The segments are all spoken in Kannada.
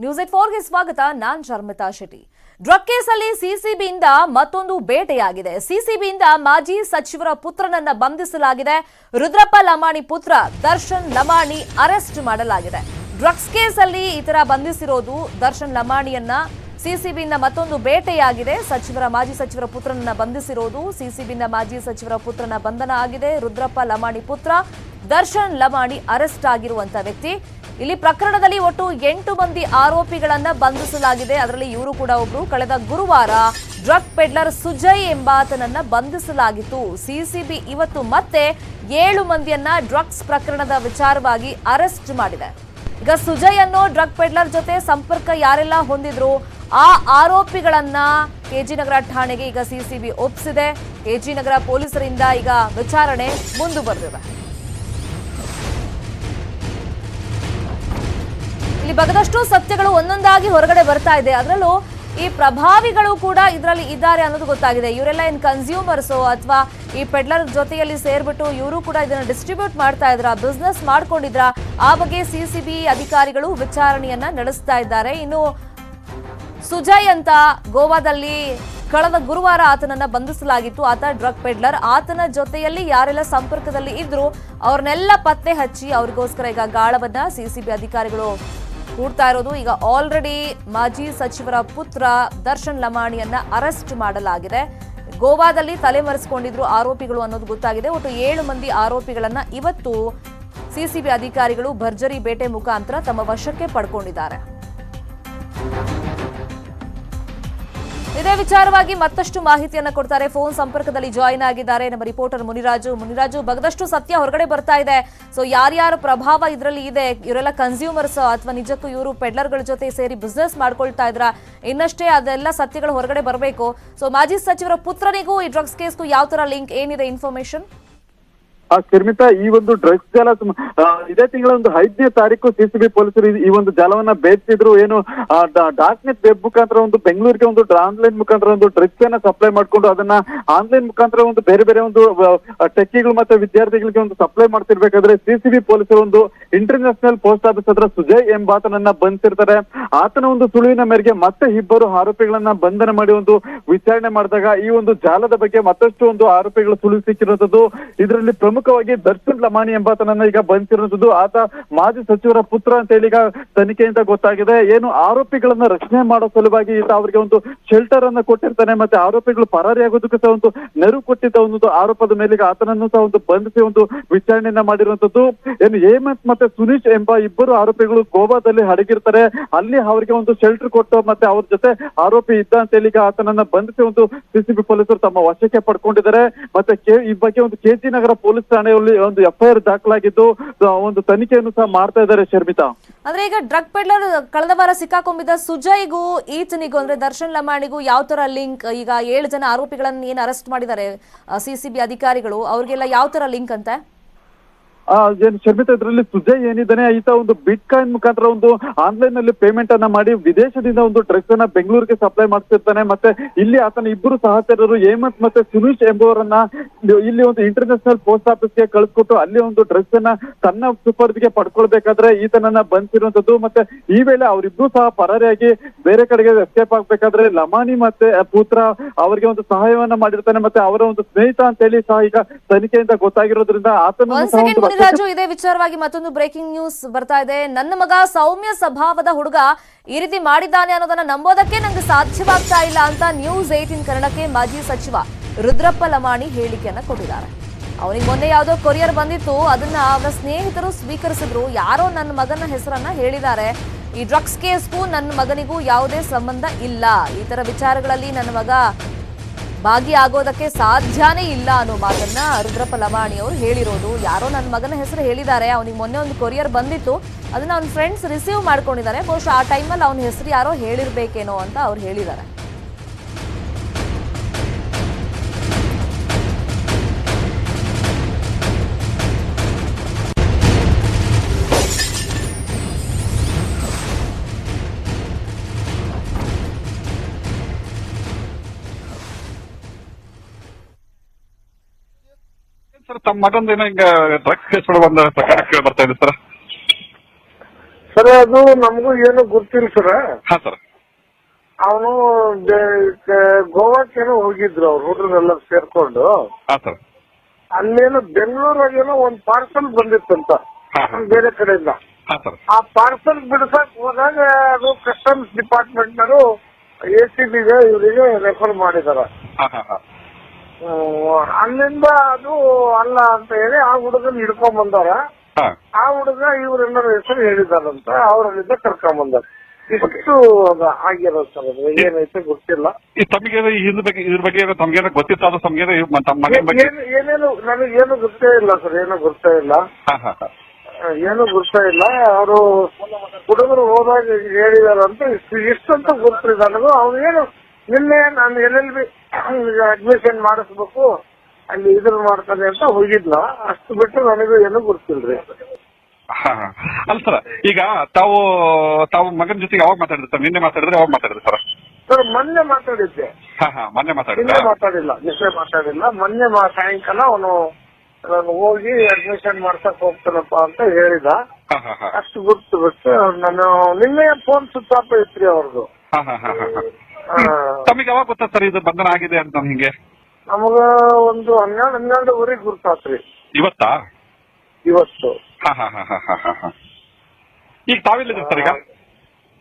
ನ್ಯೂಸ್ ಏಟ್ ಫೋರ್ಗೆ ಸ್ವಾಗತ. ನಾನ್ ಶರ್ಮಿತಾ ಶೆಟ್ಟಿ. ಡ್ರಗ್ ಕೇಸಲ್ಲಿ ಸಿಸಿಬಿಯಿಂದ ಮತ್ತೊಂದು ಬೇಟೆಯಾಗಿದೆ. ಸಿಸಿಬಿಯಿಂದ ಮಾಜಿ ಸಚಿವರ ಪುತ್ರನನ್ನ ಬಂಧಿಸಲಾಗಿದೆ. ರುದ್ರಪ್ಪ ಲಮಾಣಿ ಪುತ್ರ ದರ್ಶನ್ ಲಮಾಣಿ ಅರೆಸ್ಟ್ ಮಾಡಲಾಗಿದೆ. ಡ್ರಗ್ಸ್ ಕೇಸಲ್ಲಿ ಈ ತರ ಬಂಧಿಸಿರೋದು ದರ್ಶನ್ ಲಮಾಣಿಯನ್ನ ಸಿಸಿಬಿಯಿಂದ ಮತ್ತೊಂದು ಬೇಟೆಯಾಗಿದೆ. ಸಚಿವರ ಮಾಜಿ ಸಚಿವರ ಪುತ್ರನನ್ನ ಬಂಧಿಸಿರೋದು ಸಿಸಿಬಿಯಿಂದ ಮಾಜಿ ಸಚಿವರ ಪುತ್ರನ ಬಂಧನ ಆಗಿದೆ. ರುದ್ರಪ್ಪ ಲಮಾಣಿ ಪುತ್ರ, ದರ್ಶನ್ ಲಮಾಣಿ ಅರೆಸ್ಟ್ ಆಗಿರುವಂತ ವ್ಯಕ್ತಿ. ಇಲ್ಲಿ ಪ್ರಕರಣದಲ್ಲಿ ಒಟ್ಟು ಎಂಟು ಮಂದಿ ಆರೋಪಿಗಳನ್ನ ಬಂಧಿಸಲಾಗಿದೆ. ಅದರಲ್ಲಿ ಇವರು ಕೂಡ ಒಬ್ರು. ಕಳೆದ ಗುರುವಾರ ಡ್ರಗ್ ಪೆಡ್ಲರ್ ಸುಜಯ್ ಎಂಬಾತನನ್ನ ಬಂಧಿಸಲಾಗಿತ್ತು. ಸಿಸಿಬಿ ಇವತ್ತು ಮತ್ತೆ ಏಳು ಮಂದಿಯನ್ನ ಡ್ರಗ್ಸ್ ಪ್ರಕರಣದ ವಿಚಾರವಾಗಿ ಅರೆಸ್ಟ್ ಮಾಡಿದೆ. ಈಗ ಸುಜಯ್ ಅನ್ನೋ ಡ್ರಗ್ ಪೆಡ್ಲರ್ ಜೊತೆ ಸಂಪರ್ಕ ಯಾರೆಲ್ಲ ಹೊಂದಿದ್ರು? ಆ ಆರೋಪಿಗಳನ್ನ ಕೆಜಿನಗರ ಠಾಣೆಗೆ ಈಗ ಸಿಸಿಬಿ ಒಪ್ಪಿಸಿದೆ. ಕೆಜಿನಗರ ಪೊಲೀಸರಿಂದ ಈಗ ವಿಚಾರಣೆ ಮುಂದುವರೆದಿದೆ. ಇಲ್ಲಿ ಬಗದಷ್ಟು ಸತ್ಯಗಳು ಒಂದೊಂದಾಗಿ ಹೊರಗಡೆ ಬರ್ತಾ ಇದೆ. ಅದರಲ್ಲೂ ಈ ಪ್ರಭಾವಿಗಳು ಕೂಡ ಇದರಲ್ಲಿ ಇದ್ದಾರೆ ಅನ್ನೋದು ಗೊತ್ತಾಗಿದೆ. ಇವರೆಲ್ಲ ಏನ್ ಕನ್ಸ್ಯೂಮರ್ಸ್ ಅಥವಾ ಈ ಪೆಡ್ಲರ್ ಜೊತೆಯಲ್ಲಿ ಸೇರ್ಬಿಟ್ಟು ಇವರು ಕೂಡ ಇದನ್ನ ಡಿಸ್ಟ್ರಿಬ್ಯೂಟ್ ಮಾಡ್ತಾ ಇದ್ರ ಬಿಸ್ನೆಸ್ ಮಾಡ್ಕೊಂಡಿದ್ರ, ಆ ಬಗ್ಗೆ ಸಿಸಿಬಿ ಅಧಿಕಾರಿಗಳು ವಿಚಾರಣೆಯನ್ನ ನಡೆಸ್ತಾ ಇದ್ದಾರೆ. ಇನ್ನು ಸುಜಯ್ ಅಂತ ಗೋವಾದಲ್ಲಿ ಕಳೆದ ಗುರುವಾರ ಆತನನ್ನ ಬಂಧಿಸಲಾಗಿತ್ತು. ಆತ ಡ್ರಗ್ ಪೆಡ್ಲರ್. ಆತನ ಜೊತೆಯಲ್ಲಿ ಯಾರೆಲ್ಲ ಸಂಪರ್ಕದಲ್ಲಿ ಇದ್ರು, ಅವ್ರನ್ನೆಲ್ಲ ಪತ್ತೆ ಹಚ್ಚಿ ಅವ್ರಿಗೋಸ್ಕರ ಈಗ ಗಾಳವನ್ನ ಸಿಸಿಬಿ ಅಧಿಕಾರಿಗಳು ಹೂಡ್ತಾ ಇರೋದು. ಈಗ ಆಲ್ರೆಡಿ ಮಾಜಿ ಸಚಿವರ ಪುತ್ರ ದರ್ಶನ್ ಲಮಾಣಿಯನ್ನ ಅರೆಸ್ಟ್ ಮಾಡಲಾಗಿದೆ. ಗೋವಾದಲ್ಲಿ ತಲೆಮರೆಸಿಕೊಂಡಿದ್ರು ಆರೋಪಿಗಳು ಅನ್ನೋದು ಗೊತ್ತಾಗಿದೆ. ಒಟ್ಟು ಏಳು ಮಂದಿ ಆರೋಪಿಗಳನ್ನ ಇವತ್ತು ಸಿಸಿಬಿ ಅಧಿಕಾರಿಗಳು ಭರ್ಜರಿ ಬೇಟೆ ಮುಖಾಂತರ ತಮ್ಮ ವಶಕ್ಕೆ ಪಡ್ಕೊಂಡಿದ್ದಾರೆ. ಇದೇ ವಿಚಾರವಾಗಿ ಮತ್ತಷ್ಟು ಮಾಹಿತಿಯನ್ನ ಕೊಡ್ತಾರೆ. ಫೋನ್ ಸಂಪರ್ಕದಲ್ಲಿ ಜಾಯಿನ್ ಆಗಿದ್ದಾರೆ. ನಮ್ಮ ರಿಪೋರ್ಟರ್ ಮುನಿರಾಜು. ಮುನಿರಾಜು, ಬಗದಷ್ಟು ಸತ್ಯ ಹೊರಗಡೆ ಬರ್ತಾ ಇದೆ. ಸೊ ಯಾರ್ಯಾರು ಪ್ರಭಾವ ಇದರಲ್ಲಿ ಇದೆ, ಇವರೆಲ್ಲ ಕನ್ಸ್ಯೂಮರ್ಸ್ ಅಥವಾ ನಿಜಕ್ಕೂ ಇವರು ಪೆಡ್ಲರ್ಗಳ ಜೊತೆ ಸೇರಿ ಬಿಸ್ನೆಸ್ ಮಾಡ್ಕೊಳ್ತಾ ಇದ್ರ? ಇನ್ನಷ್ಟೇ ಅದೆಲ್ಲ ಸತ್ಯಗಳು ಹೊರಗಡೆ ಬರಬೇಕು. ಸೊ ಮಾಜಿ ಸಚಿವರ ಪುತ್ರನಿಗೂ ಈ ಡ್ರಗ್ಸ್ ಕೇಸ್ಗೂ ಯಾವ ತರ ಲಿಂಕ್ ಏನಿದೆ ಇನ್ಫಾರ್ಮೇಶನ್ ಆ ಕಿರ್ಮಿತ ಈ ಒಂದು ಡ್ರಗ್ಸ್ ಜಾಲ ಇದೇ ತಿಂಗಳ ಒಂದು ಐದನೇ ತಾರೀಕು ಸಿಸಿಬಿ ಪೊಲೀಸರು ಈ- ಒಂದು ಜಾಲವನ್ನ ಬೇಯಿಸಿದ್ರು ಏನು ಡಾರ್ಕ್ ನೆಟ್ ವೆಬ್ ಮುಖಾಂತರ ಒಂದು ಬೆಂಗಳೂರಿಗೆ ಒಂದು ಆನ್ಲೈನ್ ಮುಖಾಂತರ ಒಂದು ಡ್ರಗ್ಸ್ ಅನ್ನ ಸಪ್ಲೈ ಮಾಡ್ಕೊಂಡು ಅದನ್ನ ಆನ್ಲೈನ್ ಮುಖಾಂತರ ಒಂದು ಬೇರೆ ಬೇರೆ ಒಂದು ಟೆಕ್ಕಿಗಳು ಮತ್ತೆ ವಿದ್ಯಾರ್ಥಿಗಳಿಗೆ ಒಂದು ಸಪ್ಲೈ ಮಾಡ್ತಿರ್ಬೇಕಾದ್ರೆ ಸಿಸಿಬಿ ಪೊಲೀಸರು ಒಂದು ಇಂಟರ್ನ್ಯಾಷನಲ್ ಪೋಸ್ಟ್ ಆಫೀಸ್ ಹತ್ರ ಸುಜಯ್ ಎಂಬಾತನನ್ನ ಬಂದಿರ್ತಾರೆ. ಆತನ ಒಂದು ಸುಳಿವಿನ ಮೇರೆಗೆ ಮತ್ತೆ ಇಬ್ಬರು ಆರೋಪಿಗಳನ್ನ ಬಂಧನ ಮಾಡಿ ಒಂದು ವಿಚಾರಣೆ ಮಾಡಿದಾಗ ಈ ಒಂದು ಜಾಲದ ಬಗ್ಗೆ ಮತ್ತಷ್ಟು ಒಂದು ಆರೋಪಿಗಳು ಸುಳಿವು ಸಿಕ್ಕಿರುವಂತದ್ದು. ಇದರಲ್ಲಿ ಪ್ರಮುಖವಾಗಿ ದರ್ಶನ್ ಲಮಾಣಿ ಎಂಬಾತನನ್ನ ಈಗ ಬಂದಿರುವಂತದ್ದು ಆತ ಮಾಜಿ ಸಚಿವರ ಪುತ್ರ ಅಂತ ಹೇಳಿ ಈಗ ತನಿಖೆಯಿಂದ ಗೊತ್ತಾಗಿದೆ. ಏನು ಆರೋಪಿಗಳನ್ನ ರಕ್ಷಣೆ ಮಾಡೋ ಸಲುವಾಗಿ ಈತ ಅವರಿಗೆ ಒಂದು ಶೆಲ್ಟರ್ ಅನ್ನ ಕೊಟ್ಟಿರ್ತಾನೆ ಮತ್ತೆ ಆರೋಪಿಗಳು ಪರಾರಿಯಾಗೋದಕ್ಕೆ ಸಹ ಒಂದು ನೆರವು ಕೊಟ್ಟಿದ್ದ ಒಂದು ಆರೋಪದ ಮೇಲೆ ಈಗ ಆತನನ್ನು ಸಹ ಒಂದು ಬಂಧಿಸಿ ಒಂದು ವಿಚಾರಣೆಯನ್ನ ಮಾಡಿರುವಂತದ್ದು ಏನು ಹೇಮಂತ್ ಮತ್ತೆ ಸುನೀಶ್ ಎಂಬ ಇಬ್ಬರು ಆರೋಪಿಗಳು ಗೋವಾದಲ್ಲಿ ಅಡಗಿರ್ತಾರೆ ಅಲ್ಲಿ ಅವರಿಗೆ ಒಂದು ಶೆಲ್ಟರ್ ಕೊಟ್ಟು ಮತ್ತೆ ಅವ್ರ ಜೊತೆ ಆರೋಪಿ ಇದ್ದ ಅಂತ ಹೇಳಿ ಈಗ ಆತನನ್ನ ಬಂಧಿಸಿ ಒಂದು ಸಿಸಿಬಿ ಪೊಲೀಸರು ತಮ್ಮ ವಶಕ್ಕೆ ಪಡ್ಕೊಂಡಿದ್ದಾರೆ. ಮತ್ತೆ ಈ ಬಗ್ಗೆ ಒಂದು ಕೆಜಿ ನಗರ ಪೊಲೀಸ್ ಠಾಣೆಯಲ್ಲಿ ಒಂದು ಎಫ್ಐಆರ್ ದಾಖಲಾಗಿದ್ದು ಒಂದು ತನಿಖೆಯನ್ನು ಸಹ ಮಾಡ್ತಾ ಇದ್ದಾರೆ ಶರ್ಮಿತಾ. ಅಂದ್ರೆ ಈಗ ಡ್ರಗ್ ಪೆಡ್ಲರ್ ಕಳೆದ ವಾರ ಸಿಕ್ಕಾಕೊಂಡಿದ್ದ ಸುಜಯ್ಗೂ ಈತನಿಗೂ, ಅಂದ್ರೆ ದರ್ಶನ್ ಲಮಾಣಿಗೂ ಯಾವ ತರ ಲಿಂಕ್? ಈಗ ಏಳು ಜನ ಆರೋಪಿಗಳನ್ನ ಏನ್ ಅರೆಸ್ಟ್ ಮಾಡಿದ್ದಾರೆ ಸಿಸಿಬಿ ಅಧಿಕಾರಿಗಳು, ಅವ್ರಿಗೆಲ್ಲ ಯಾವ ತರ ಲಿಂಕ್ ಅಂತೆ? ಏನು ಶರ್ಮಿತ ಇದರಲ್ಲಿ ಸುಜಯ್ ಏನಿದ್ದಾನೆ ಈತ ಒಂದು ಬಿಟ್ ಕಾಯಿನ್ ಮುಖಾಂತರ ಒಂದು ಆನ್ಲೈನ್ನಲ್ಲಿ ಪೇಮೆಂಟ್ ಅನ್ನ ಮಾಡಿ ವಿದೇಶದಿಂದ ಒಂದು ಡ್ರಗ್ಸ್ ಅನ್ನ ಬೆಂಗಳೂರಿಗೆ ಸಪ್ಲೈ ಮಾಡ್ತಿರ್ತಾನೆ. ಮತ್ತೆ ಇಲ್ಲಿ ಆತನ ಇಬ್ಬರು ಸಹಚರರು ಹೇಮಂತ್ ಮತ್ತೆ ಸುನೀಶ್ ಎಂಬುವರನ್ನ ಇಲ್ಲಿ- ಒಂದು ಇಂಟರ್ನ್ಯಾಷನಲ್ ಪೋಸ್ಟ್ ಆಫೀಸ್ಗೆ ಕಳಿಸ್ಕೊಟ್ಟು ಅಲ್ಲಿ ಒಂದು ಡ್ರಗ್ಸ್ ಅನ್ನ ತನ್ನ ಸುಪರ್ದಿಗೆ ಪಡ್ಕೊಳ್ಬೇಕಾದ್ರೆ ಈತನನ್ನ ಬಂಧಿಸಿರುವಂತದ್ದು ಮತ್ತೆ ಈ ವೇಳೆ ಅವರಿಬ್ರು ಸಹ ಪರಾರಿಯಾಗಿ ಬೇರೆ ಕಡೆಗೆ ಎಸ್ಕೇಪ್ ಆಗ್ಬೇಕಾದ್ರೆ ಲಮಾನಿ ಮತ್ತೆ ಪುತ್ರ ಅವರಿಗೆ ಒಂದು ಸಹಾಯವನ್ನ ಮಾಡಿರ್ತಾನೆ. ಮತ್ತೆ ಅವರ ಒಂದು ಸ್ನೇಹಿತ ಅಂತ ಹೇಳಿ ಸಹ ಈಗ ತನಿಖೆಯಿಂದ ಗೊತ್ತಾಗಿರೋದ್ರಿಂದ ಆತನ ಸೆಕೆಂಡ್ ಇದೇ ವಿಚಾರವಾಗಿ ಮತ್ತೊಂದು ಬ್ರೇಕಿಂಗ್ ನ್ಯೂಸ್ ಬರ್ತಾ ಇದೆ. ನನ್ನ ಮಗ ಸೌಮ್ಯ ಸ್ವಭಾವದ ಹುಡುಗ ಈ ರೀತಿ ಮಾಡಿದ್ದಾನೆ ಅನ್ನೋದನ್ನ ನಂಬೋದಕ್ಕೆ ನಂಗೆ ಸಾಧ್ಯವಾಗ್ತಾ ಇಲ್ಲ ಅಂತ ನ್ಯೂಸ್ ಏಟಿನ್ ಕನ್ನಡಕ್ಕೆ ಮಾಜಿ ಸಚಿವ ರುದ್ರಪ್ಪ ಲಮಾಣಿ ಹೇಳಿಕೆಯನ್ನ ಕೊಟ್ಟಿದ್ದಾರೆ. ಅವನಿಗೆ ಮೊನ್ನೆ ಯಾವುದೋ ಕೊರಿಯರ್ ಬಂದಿತ್ತು. ಅದನ್ನ ಅವರ ಸ್ನೇಹಿತರು ಸ್ವೀಕರಿಸಿದ್ರು. ಯಾರೋ ನನ್ನ ಮಗನ ಹೆಸರನ್ನ ಹೇಳಿದ್ದಾರೆ. ಈ ಡ್ರಗ್ಸ್ ಕೇಸ್ಗೂ ನನ್ನ ಮಗನಿಗೂ ಯಾವುದೇ ಸಂಬಂಧ ಇಲ್ಲ. ಈ ತರ ವಿಚಾರಗಳಲ್ಲಿ ನನ್ನ ಮಗ ಭಾಗಿಯಾಗೋದಕ್ಕೆ ಸಾಧ್ಯನೇ ಇಲ್ಲ ಅನ್ನೋ ಮಾತನ್ನ ರುದ್ರಪ್ಪ ಲಮಾಣಿ ಅವರು ಹೇಳಿರೋದು. ಯಾರೋ ನನ್ನ ಮಗನ ಹೆಸರು ಹೇಳಿದ್ದಾರೆ. ಅವನಿಗೆ ಮೊನ್ನೆ ಒಂದು ಕೊರಿಯರ್ ಬಂದಿತ್ತು. ಅದನ್ನ ಅವ್ನ ಫ್ರೆಂಡ್ಸ್ ರಿಸೀವ್ ಮಾಡ್ಕೊಂಡಿದ್ದಾರೆ. ಬಹುಶಃ ಆ ಟೈಮಲ್ಲಿ ಅವನ ಹೆಸರು ಯಾರೋ ಹೇಳಿರ್ಬೇಕೇನೋ ಅಂತ ಅವ್ರು ಹೇಳಿದ್ದಾರೆ. ತಮ್ಮ ಮಗಂದು ಏನೋ ಹಿಂಗ ಡ್ರಗ್ಸ್ ಕೇಸ್ ಬಂದ ಪ್ರಕಾರ ಕೇಳಿ ಬರ್ತಾ ಇದೆ ಸರ್. ಸರ್ ಅದು ನಮಗೂ ಏನು ಗೊತ್ತಿಲ್ಲ ಸರ್. ಹಾ ಸರ್. ಅವನು ಗೋವಾಕ್ಕೇನೋ ಹೋಗಿದ್ರು ಅವ್ರು ಹುಡುಗರೆಲ್ಲ ಸೇರ್ಕೊಂಡು. ಹಾ ಸರ್. ಅಲ್ಲೇನೋ ಬೆಂಗಳೂರಾಗೇನೋ ಒಂದ್ ಪಾರ್ಸಲ್ ಬಂದಿತ್ತಂತ ಹಾ, ಹಾ. ಬೇರೆ ಕಡೆಯಿಂದ. ಹಾ ಸರ್. ಆ ಪಾರ್ಸಲ್ ಬಿಡ್ಸಕ್ ಹೋದಾಗ ಅದು ಕಸ್ಟಮ್ಸ್ ಡಿಪಾರ್ಟ್ಮೆಂಟ್ ನವರು ಎ ಸಿ ಬಿಗೆ ಇವರಿಗೆ ರೆಫರ್ ಮಾಡಿದಾರ. ಹಾ ಹಾ ಹಾ. ಹ್ಮ್, ಅಲ್ಲಿಂದ ಅದು ಅಲ್ಲ ಅಂತ ಹೇಳಿ ಆ ಹುಡುಗನ್ ಹಿಡ್ಕೊಂಡ್ ಬಂದಾರ. ಆ ಹುಡುಗ ಇವ್ರೆಲ್ಲರ ಹೆಸರು ಹೇಳಿದಾರಂತ ಅವ್ರಲ್ಲಿಂದ ಕರ್ಕೊಂಡ್ ಬಂದಾರ. ಇಷ್ಟು ಆಗಿರೋ ಆಗಿರೋದು ಸರ್ ಅದು ಏನೈತೆ ಗೊತ್ತಿಲ್ಲ. ತಮಗೆ ಇದ್ರ ಬಗ್ಗೆ ಇದ್ರ ಬಗ್ಗೆ ತಮ್ಗೇನೋ ತಮ್ಗೇನೋ ಏನೇನು ನನಗೇನು ಗೊತ್ತೇ ಇಲ್ಲ ಸರ್ ಏನು ಗೊತ್ತೇ ಇಲ್ಲ. ಏನು ಗೊತ್ತೇ ಇಲ್ಲ. ಅವರು ಹುಡುಗರು ಹೋದಾಗ ಹೇಳಿದಾರಂತ ಇಷ್ಟು ಇಷ್ಟಂತ ಗೊತ್ತಿಲ್ಲ ನನಗೂ. ಅವ್ರು ಏನು ನಿನ್ನೆ ನಾನು ಎಲ್ ಎಲ್ ಬಿ ಅಡ್ಮಿಷನ್ ಮಾಡಿಸ್ಬೇಕು ಅಲ್ಲಿ ಇದ್ರ ಮಾಡ್ತಾರೆ ಅಂತ ಹೋಗಿದ್ಲ ಅಷ್ಟು ಬಿಟ್ಟು ನನಗೂ ಏನು ಗೊತ್ತಿಲ್ರಿ. ಹಾ, ಹಾ. ಅಲ್ಲ ಸರ್ ಈಗ ತಾವು ತಾವು ಮಗನ ಜೊತೆಗೆ ಯಾವಾಗ ಮಾತಾಡಿದ್ರೆ ಸರ್? ನಿನ್ನೆ ಮಾತಾಡಿದ್ರೆ ಯಾವಾಗ ಮಾತಾಡಿದ್ರೆ ಸರ್? ಸರ್ ಮೊನ್ನೆ ಮಾತಾಡಿದ್ದೆ. ಹಾ ಹಾ ಮೊನ್ನೆ ಮಾತಾಡಿದ್ರ? ನಿನ್ನೆ ಮಾತಾಡಿಲ್ಲ ನಿನ್ನೆ ಮಾತಾಡಿಲ್ಲ. ಮೊನ್ನೆ ಮಾ- ಸಾಯಂಕಾಲ ಅವನು ನಾನು ಹೋಗಿ ಅಡ್ಮಿಷನ್ ಮಾಡ್ಸಕ್ ಹೋಗ್ತಾನಪ್ಪ ಅಂತ ಹೇಳಿದ. ಹಾ ಹಾ ಹಾ. ಅಷ್ಟು ಗುರ್ತು ಬಿಟ್ಟು ನಾನು ನಿನ್ನೆ ಫೋನ್ ಸುತ್ತಾಪ ಆಫ್ ಐತ್ರಿ ಅವ್ರದ್ದು ಹಾ ಹಾ ಹಾ ಹಾ ಹಾ. ಆ, ತಮಗೆ ಯಾವಾಗ ಗೊತ್ತಾ ಸರ್ ಇದು ಬಂಧನ ಆಗಿದೆ ಅಂತ ನಮ್ಗೆ? ನಮಗ ಒಂದು ಹನ್ನೆರಡು ಹನ್ನೆರಡುವರೆಗೆ ಗುರುತಾತ್ರಿ. ಇವತ್ತಾ? ಇವತ್ತು. ಹಾ ಹಾ ಹಾ ಹಾ ಹಾ ಹಾ ಈಗ ತಾವಿಲ್ಲ ಸರ್ ಈಗ?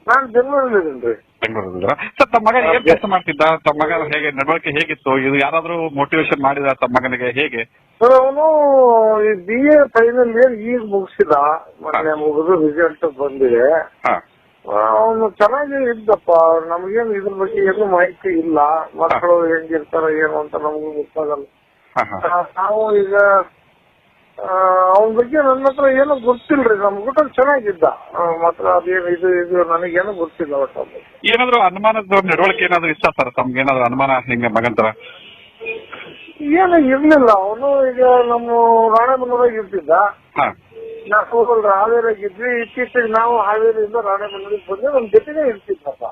ನಾನ್ ಬೆಂಗಳೂರಲ್ಲಿದ್ದೀನಿ ಬೆಂಗಳೂರಿದ್ರ ಸರ್ ತಮ್ಮ ಮಗ ಏನ್ ಕೆಲಸ ಮಾಡ್ತಿದ್ದ? ತಮ್ಮ ಮಗನ ಹೇಗೆ ನಡವಳಿಕೆ ಹೇಗಿತ್ತು? ಇದು ಯಾರಾದ್ರೂ ಮೋಟಿವೇಶನ್ ಮಾಡಿದ ತಮ್ಮ ಮಗನಿಗೆ ಹೇಗೆ? ಸರ್ ಅವನು ಬಿ ಎ ಫೈನಲ್ ಇಯರ್ ಈಗ ಮುಗಿಸಿದ. ಮೊನ್ನೆ ಮುಗಿದು ರಿಸಲ್ಟ್ ಬಂದಿದೆ. ಹಾ. ಅವನು ಚೆನ್ನಾಗಿ ಇದ್ದಪ್ಪ. ನಮ್ಗೇನು ಇದ್ರ ಬಗ್ಗೆ ಏನು ಮಾಹಿತಿ ಇಲ್ಲ. ಮಕ್ಕಳು ಹೆಂಗಿರ್ತಾರ ಏನು ಅಂತ ನಮಗೂ ಗೊತ್ತಾಗಲ್ಲ. ನಾವು ಈಗ ಅವನ ಬಗ್ಗೆ ನನ್ನ ಹತ್ರ ಏನೋ ಗೊತ್ತಿಲ್ರಿ. ನಮ್ ಗುಟ ಚೆನ್ನಾಗಿದ್ದ. ಮಾತ್ರ ಅದೇನು ಇದು ಇದು ನನಗೇನು ಗೊತ್ತಿಲ್ಲ ಒಟ್ಟು. ಏನಾದ್ರು ಅನುಮಾನದ ನಡವಳಿಕೆ ಏನಾದ್ರು ಇಷ್ಟ ಸರ್? ತಮ್ಗೆ ಏನಾದ್ರು ಅನುಮಾನ ಹಿಂಗೆ ಮಗಂತರ ಏನು ಇರ್ಲಿಲ್ಲ. ಅವನು ಈಗ ನಮ್ಮ ರಾಣೆಬೆನ್ನೂರಾಗ ಇರ್ತಿದ್ದ. ನಾವು ಹಾವೇರಿಯಾಗ ಇದ್ವಿ ಇತ್ತೀಚೆಗೆ ನಾವು ಹಾವೇರಿಯಿಂದ ರಾಣೆಬೆನ್ನೂರಿಗೆ ಬಂದ್ರೆ ನಮ್ ಜೊತೆಗೆ ಇರ್ತಿದ್ದಪ್ಪ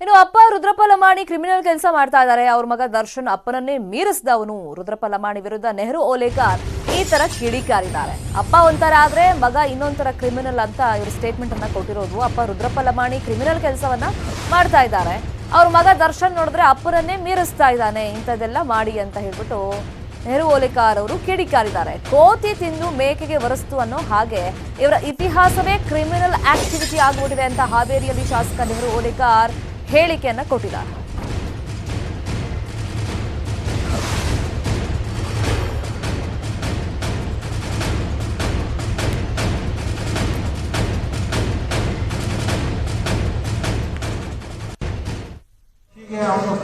ಇನ್ನು ಅಪ್ಪ ರುದ್ರಪ್ಪ ಲಮಾಣಿ ಕ್ರಿಮಿನಲ್ ಕೆಲಸ ಮಾಡ್ತಾ ಇದ್ದಾರೆ. ಅವ್ರ ಮಗ ದರ್ಶನ್ ಅಪ್ಪನನ್ನೇ ಮೀರಿಸಿದವನು ರುದ್ರಪ್ಪ ಲಮಾಣಿ ವಿರುದ್ಧ ನೆಹರು ಓಲೇಕರ್ ಈ ತರ ಕಿಡಿಕಾರಿದ್ದಾರೆ. ಅಪ್ಪ ಒಂಥರ ಆದ್ರೆ ಮಗ ಇನ್ನೊಂಥರ ಕ್ರಿಮಿನಲ್ ಅಂತ ಇವರು ಸ್ಟೇಟ್ಮೆಂಟ್ ಅನ್ನ ಕೊಟ್ಟಿರೋದು. ಅಪ್ಪ ರುದ್ರಪ್ಪ ಲಮಾಣಿ ಕ್ರಿಮಿನಲ್ ಕೆಲಸವನ್ನ ಮಾಡ್ತಾ ಇದ್ದಾರೆ. ಅವ್ರ ಮಗ ದರ್ಶನ್ ನೋಡಿದ್ರೆ ಅಪ್ಪನನ್ನೇ ಮೀರಿಸ್ತಾ ಇದ್ದಾನೆ. ಇಂಥದ್ದೆಲ್ಲ ಮಾಡಿ ಅಂತ ಹೇಳ್ಬಿಟ್ಟು ನೆಹರು ಓಲೆಕಾರ್ ಅವರು ಕಿಡಿಕಾರಿದ್ದಾರೆ. ಕೋತಿ ತಿಂದು ಮೇಕೆಗೆ ವರಸ್ತು ಅನ್ನೋ ಹಾಗೆ ಇವರ ಇತಿಹಾಸವೇ ಕ್ರಿಮಿನಲ್ ಆಕ್ಟಿವಿಟಿ ಆಗಿಬಿಟ್ಟಿದೆ ಅಂತ ಹಾವೇರಿಯಲ್ಲಿ ಶಾಸಕ ನೆಹರು ಓಲೆಕಾರ್ ಹೇಳಿಕೆಯನ್ನ ಕೊಟ್ಟಿದ್ದಾರೆ.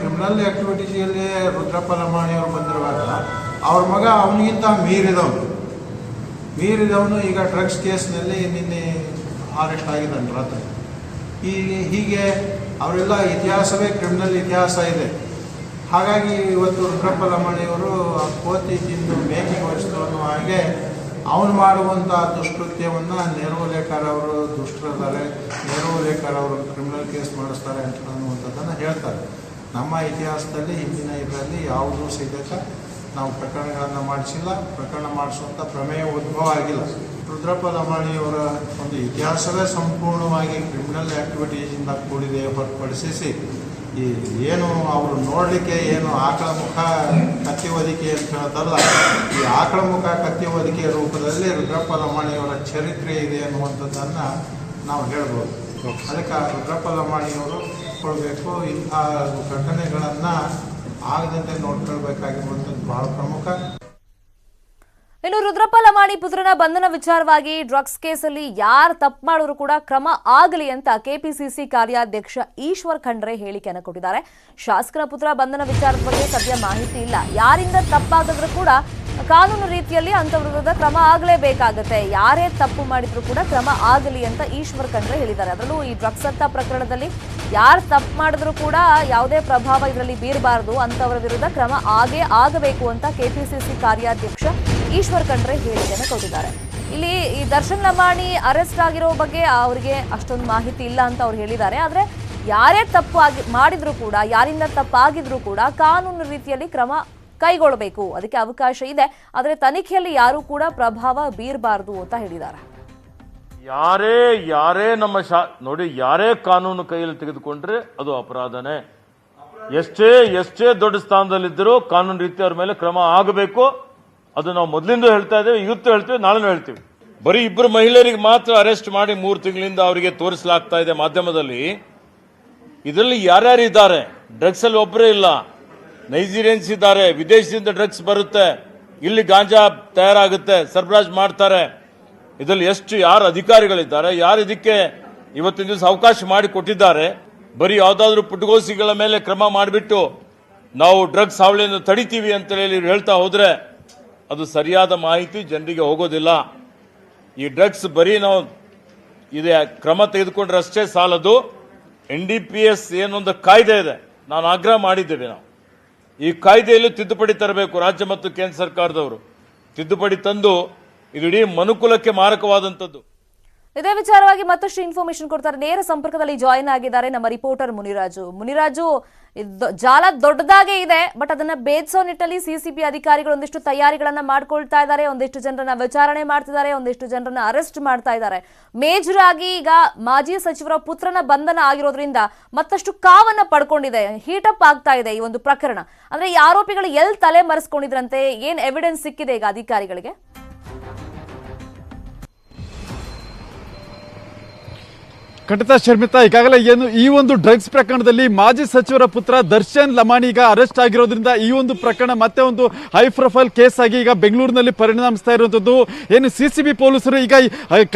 ಕ್ರಿಮಿನಲ್ ಆಕ್ಟಿವಿಟೀಸಲ್ಲಿ ರುದ್ರಪ್ಪ ಲಮಾಣಿ ಅವರು ಬಂದಿರುವಾಗ ಅವ್ರ ಮಗ ಅವನಿಗಿಂತ ಮೀರಿದವನು. ಮೀರಿದವನು ಈಗ ಡ್ರಗ್ಸ್ ಕೇಸ್ನಲ್ಲಿ ನಿನ್ನೆ ಅರೆಸ್ಟ್ ಆಗಿದ್ದಾನೆ ರಾತ್ರಿ. ಹೀಗೆ ಹೀಗೆ ಅವರೆಲ್ಲ ಇತಿಹಾಸವೇ ಕ್ರಿಮಿನಲ್ ಇತಿಹಾಸ ಇದೆ. ಹಾಗಾಗಿ ಇವತ್ತು ರುದ್ರಪ್ಪ ಲಮಾಣಿಯವರು ಆ ಕೋತಿ ತಿಂದು ಮೇಕಿಂಗ್ ವಹಿಸಿದವನು ಹಾಗೆ ಅವನು ಮಾಡುವಂಥ ದುಷ್ಕೃತ್ಯವನ್ನು ನೆಹರು ಲೇಖರ್ ಅವರು ದುಷ್ಟರಿದ್ದಾರೆ ನೆಹರು ಲೇಖರ್ ಅವರು ಕ್ರಿಮಿನಲ್ ಕೇಸ್ ಮಾಡಿಸ್ತಾರೆ ಅಂತ ಅನ್ನುವಂಥದ್ದನ್ನು ಹೇಳ್ತಾರೆ. ನಮ್ಮ ಇತಿಹಾಸದಲ್ಲಿ, ಹಿಂದಿನ ಇದರಲ್ಲಿ ಯಾವುದೂ ಸಹಿತ ನಾವು ಪ್ರಕರಣಗಳನ್ನು ಮಾಡಿಸಿಲ್ಲ. ಪ್ರಕರಣ ಮಾಡಿಸುವಂಥ ಪ್ರಮೇಯ ಉದ್ಭವ ಆಗಿಲ್ಲ. ರುದ್ರಪ್ಪ ಲಮಾಣಿಯವರ ಒಂದು ಇತಿಹಾಸವೇ ಸಂಪೂರ್ಣವಾಗಿ ಕ್ರಿಮಿನಲ್ ಆ್ಯಕ್ಟಿವಿಟೀಸಿಂದ ಕೂಡಿದೆ ಹೊರತುಪಡಿಸಿ ಈ ಏನು ಅವರು ನೋಡಲಿಕ್ಕೆ ಏನು ಆಕಳ ಮುಖ ಕತ್ತಿ ಒದಿಕೆ ಅಂತ ಹೇಳ್ತಾರಲ್ಲ ಈ ಆಕಳ ಮುಖ ಕತ್ತಿ ಒದಿಕೆ ರೂಪದಲ್ಲಿ ರುದ್ರಪ್ಪ ಲಮಾಣಿಯವರ ಚರಿತ್ರೆ ಇದೆ ಅನ್ನುವಂಥದ್ದನ್ನು ನಾವು ಹೇಳ್ಬೋದು. ಅದಕ್ಕೆ ರುದ್ರಪ್ಪ ಲಮಾಣಿಯವರು ಕೊಡಬೇಕು ಇಂಥ ಘಟನೆಗಳನ್ನು ಆಗದಂತೆ ನೋಡ್ಕೊಳ್ಬೇಕಾಗಿರುವಂಥದ್ದು ಬಹಳ ಪ್ರಮುಖ. ಇನ್ನು ರುದ್ರಪ್ಪ ಲಮಾಣಿ ಪುತ್ರನ ಬಂಧನ ವಿಚಾರವಾಗಿ ಡ್ರಗ್ಸ್ ಕೇಸಲ್ಲಿ ಯಾರು ತಪ್ಪು ಮಾಡಿದ್ರು ಕೂಡ ಕ್ರಮ ಆಗಲಿ ಅಂತ ಕೆಪಿಸಿಸಿ ಕಾರ್ಯಾಧ್ಯಕ್ಷ ಈಶ್ವರ್ ಖಂಡ್ರೆ ಹೇಳಿಕೆಯನ್ನು ಕೊಟ್ಟಿದ್ದಾರೆ. ಶಾಸಕನ ಪುತ್ರ ಬಂಧನ ವಿಚಾರದ ಬಗ್ಗೆ ಸದ್ಯ ಮಾಹಿತಿ ಇಲ್ಲ. ಯಾರಿಂದ ತಪ್ಪಾಗಿದ್ರು ಕೂಡ ಕಾನೂನು ರೀತಿಯಲ್ಲಿ ಅಂತ ವಿರುದ್ಧ ಕ್ರಮ ಆಗಲೇಬೇಕಾಗತ್ತೆ. ಯಾರೇ ತಪ್ಪು ಮಾಡಿದ್ರು ಕೂಡ ಕ್ರಮ ಆಗಲಿ ಅಂತ ಈಶ್ವರ್ ಖಂಡ್ರೆ ಹೇಳಿದ್ದಾರೆ. ಅದರಲ್ಲೂ ಈ ಡ್ರಗ್ಸ್ ಪ್ರಕರಣದಲ್ಲಿ ಯಾರು ತಪ್ಪು ಮಾಡಿದ್ರು ಕೂಡ ಯಾವುದೇ ಪ್ರಭಾವ ಇದರಲ್ಲಿ ಬೀರಬಾರದು. ಅಂತವರ ವಿರುದ್ಧ ಕ್ರಮ ಆಗೇ ಆಗಬೇಕು ಅಂತ ಕೆಪಿಸಿಸಿ ಕಾರ್ಯಾಧ್ಯಕ್ಷ ಈಶ್ವರ್ ಖಂಡ್ರೆ ಹೇಳಿಕೆಯನ್ನು ಕೊಟ್ಟಿದ್ದಾರೆ. ಇಲ್ಲಿ ಈ ದರ್ಶನ್ ಲಮಾಣಿ ಅರೆಸ್ಟ್ ಆಗಿರೋ ಬಗ್ಗೆ ಅವರಿಗೆ ಅಷ್ಟೊಂದು ಮಾಹಿತಿ ಇಲ್ಲ ಅಂತ ಅವ್ರು ಹೇಳಿದ್ದಾರೆ. ಆದರೆ ಯಾರೇ ತಪ್ಪು ಆಗಿ ಮಾಡಿದ್ರು ಕೂಡ, ಯಾರಿಂದ ತಪ್ಪಾಗಿದ್ರು ಕೂಡ ಕಾನೂನು ರೀತಿಯಲ್ಲಿ ಕ್ರಮ ಕೈಗೊಳ್ಳಬೇಕು. ಅದಕ್ಕೆ ಅವಕಾಶ ಇದೆ. ಆದರೆ ತನಿಖೆಯಲ್ಲಿ ಯಾರೂ ಕೂಡ ಪ್ರಭಾವ ಬೀರಬಾರದು ಅಂತ ಹೇಳಿದ್ದಾರೆ. ಯಾರೇ ಯಾರೇ ನಮ್ಮ ಶಾ, ನೋಡಿ, ಯಾರೇ ಕಾನೂನು ಕೈಯಲ್ಲಿ ತೆಗೆದುಕೊಂಡ್ರೆ ಅದು ಅಪರಾಧನೇ. ಎಷ್ಟೇ ಎಷ್ಟೇ ದೊಡ್ಡ ಸ್ಥಾನದಲ್ಲಿದ್ದರೂ ಕಾನೂನು ರೀತಿ ಅವ್ರ ಮೇಲೆ ಕ್ರಮ ಆಗಬೇಕು. ಅದು ನಾವು ಮೊದಲಿಂದ ಹೇಳ್ತಾ ಇದ್ದೇವೆ, ಇವತ್ತು ಹೇಳ್ತೀವಿ, ನಾಳೆನೂ ಹೇಳ್ತೀವಿ. ಬರೀ ಇಬ್ಬರು ಮಹಿಳೆಯರಿಗೆ ಮಾತ್ರ ಅರೆಸ್ಟ್ ಮಾಡಿ ಮೂರು ತಿಂಗಳಿಂದ ಅವರಿಗೆ ತೋರಿಸಲಾಗ್ತಾ ಇದೆ ಮಾಧ್ಯಮದಲ್ಲಿ. ಇದರಲ್ಲಿ ಯಾರ್ಯಾರು ಇದ್ದಾರೆ? ಡ್ರಗ್ಸಲ್ಲಿ ಒಬ್ಬರೇ ಇಲ್ಲ. ನೈಜೀರಿಯನ್ಸ್ ಇದ್ದಾರೆ, ವಿದೇಶದಿಂದ ಡ್ರಗ್ಸ್ ಬರುತ್ತೆ, ಇಲ್ಲಿ ಗಾಂಜಾ ತಯಾರಾಗುತ್ತೆ, ಸರ್ಬರಾಜ್ ಮಾಡ್ತಾರೆ. ಇದರಲ್ಲಿ ಎಷ್ಟು, ಯಾರು ಅಧಿಕಾರಿಗಳಿದ್ದಾರೆ, ಯಾರು ಇದಕ್ಕೆ ಇವತ್ತಿನ ದಿವಸ ಅವಕಾಶ ಮಾಡಿ ಕೊಟ್ಟಿದ್ದಾರೆ, ಬರೀ ಯಾವ್ದಾದ್ರು ಪುಟಗೋಸಿಗಳ ಮೇಲೆ ಕ್ರಮ ಮಾಡಿಬಿಟ್ಟು ನಾವು ಡ್ರಗ್ಸ್ ಹಾವಳಿಯನ್ನು ತಡಿತೀವಿ ಅಂತ ಹೇಳಿ ಹೇಳ್ತಾ ಹೋದರೆ, ಅದು ಸರಿಯಾದ ಮಾಹಿತಿ ಜನರಿಗೆ ಹೋಗೋದಿಲ್ಲ. ಈ ಡ್ರಗ್ಸ್ ಬರೀ ನಾವು ಇದೆ, ಕ್ರಮ ತೆಗೆದುಕೊಂಡ್ರೆ ಅಷ್ಟೇ ಸಾಲದು. ಎನ್ ಡಿ ಪಿ ಎಸ್ ಏನೊಂದು ಕಾಯ್ದೆ ಇದೆ. ನಾನು ಆಗ್ರಹ ಮಾಡಿದ್ದೇವೆ ನಾವು. ಈ ಕಾಯ್ದೆಯಲ್ಲೂ ತಿದ್ದುಪಡಿ ತರಬೇಕು ರಾಜ್ಯ ಮತ್ತು ಕೇಂದ್ರ ಸರ್ಕಾರದವರು. ತಿದ್ದುಪಡಿ ತಂದು ಇದು ಇಡೀ ಮನುಕುಲಕ್ಕೆ ಮಾರಕವಾದಂಥದ್ದು. ಇದೇ ವಿಚಾರವಾಗಿ ಮತ್ತಷ್ಟು ಇನ್ಫಾರ್ಮೇಶನ್ ಕೊಡ್ತಾರೆ. ನೇರ ಸಂಪರ್ಕದಲ್ಲಿ ಜಾಯಿನ್ ಆಗಿದ್ದಾರೆ ನಮ್ಮ ರಿಪೋರ್ಟರ್ ಮುನಿರಾಜು. ಮುನಿರಾಜು ಜಾಲ ದೊಡ್ಡದಾಗೇ ಇದೆ ಬಟ್ ಅದನ್ನ ಭೇದಿಸೋ ನಿಟ್ಟಲ್ಲಿ ಸಿಸಿಬಿ ಅಧಿಕಾರಿಗಳು ಒಂದಿಷ್ಟು ತಯಾರಿಗಳನ್ನ ಮಾಡ್ಕೊಳ್ತಾ ಇದ್ದಾರೆ. ಒಂದಿಷ್ಟು ಜನರನ್ನ ವಿಚಾರಣೆ ಮಾಡ್ತಿದ್ದಾರೆ, ಒಂದಿಷ್ಟು ಜನರನ್ನ ಅರೆಸ್ಟ್ ಮಾಡ್ತಾ ಇದ್ದಾರೆ. ಮೇಜರ್ ಆಗಿ ಈಗ ಮಾಜಿ ಸಚಿವರ ಪುತ್ರನ ಬಂಧನ ಆಗಿರೋದ್ರಿಂದ ಮತ್ತಷ್ಟು ಕಾವನ್ನ ಪಡ್ಕೊಂಡಿದೆ ಹೀಟಪ್ ಆಗ್ತಾ ಇದೆ ಈ ಒಂದು ಪ್ರಕರಣ. ಅಂದ್ರೆ ಈ ಆರೋಪಿಗಳು ಎಲ್ಲಿ ತಲೆ ಮರೆಸ್ಕೊಂಡಿದ್ರಂತೆ? ಏನ್ ಎವಿಡೆನ್ಸ್ ಸಿಕ್ಕಿದೆ ಈಗ ಅಧಿಕಾರಿಗಳಿಗೆ? ಖಂಡಿತ ಶರ್ಮಿತಾ, ಈಗಾಗಲೇ ಏನು ಈ ಒಂದು ಡ್ರಗ್ಸ್ ಪ್ರಕರಣದಲ್ಲಿ ಮಾಜಿ ಸಚಿವರ ಪುತ್ರ ದರ್ಶನ್ ಲಮಾಣಿ ಈಗ ಅರೆಸ್ಟ್ ಆಗಿರೋದ್ರಿಂದ ಈ ಒಂದು ಪ್ರಕರಣ ಮತ್ತೆ ಒಂದು ಹೈ ಪ್ರೊಫೈಲ್ ಕೇಸ್ ಆಗಿ ಈಗ ಬೆಂಗಳೂರಿನಲ್ಲಿ ಪರಿಣಾಮಿಸ್ತಾ ಇರುವಂತದ್ದು ಏನು ಸಿ ಸಿ ಬಿ ಪೊಲೀಸರು ಈಗ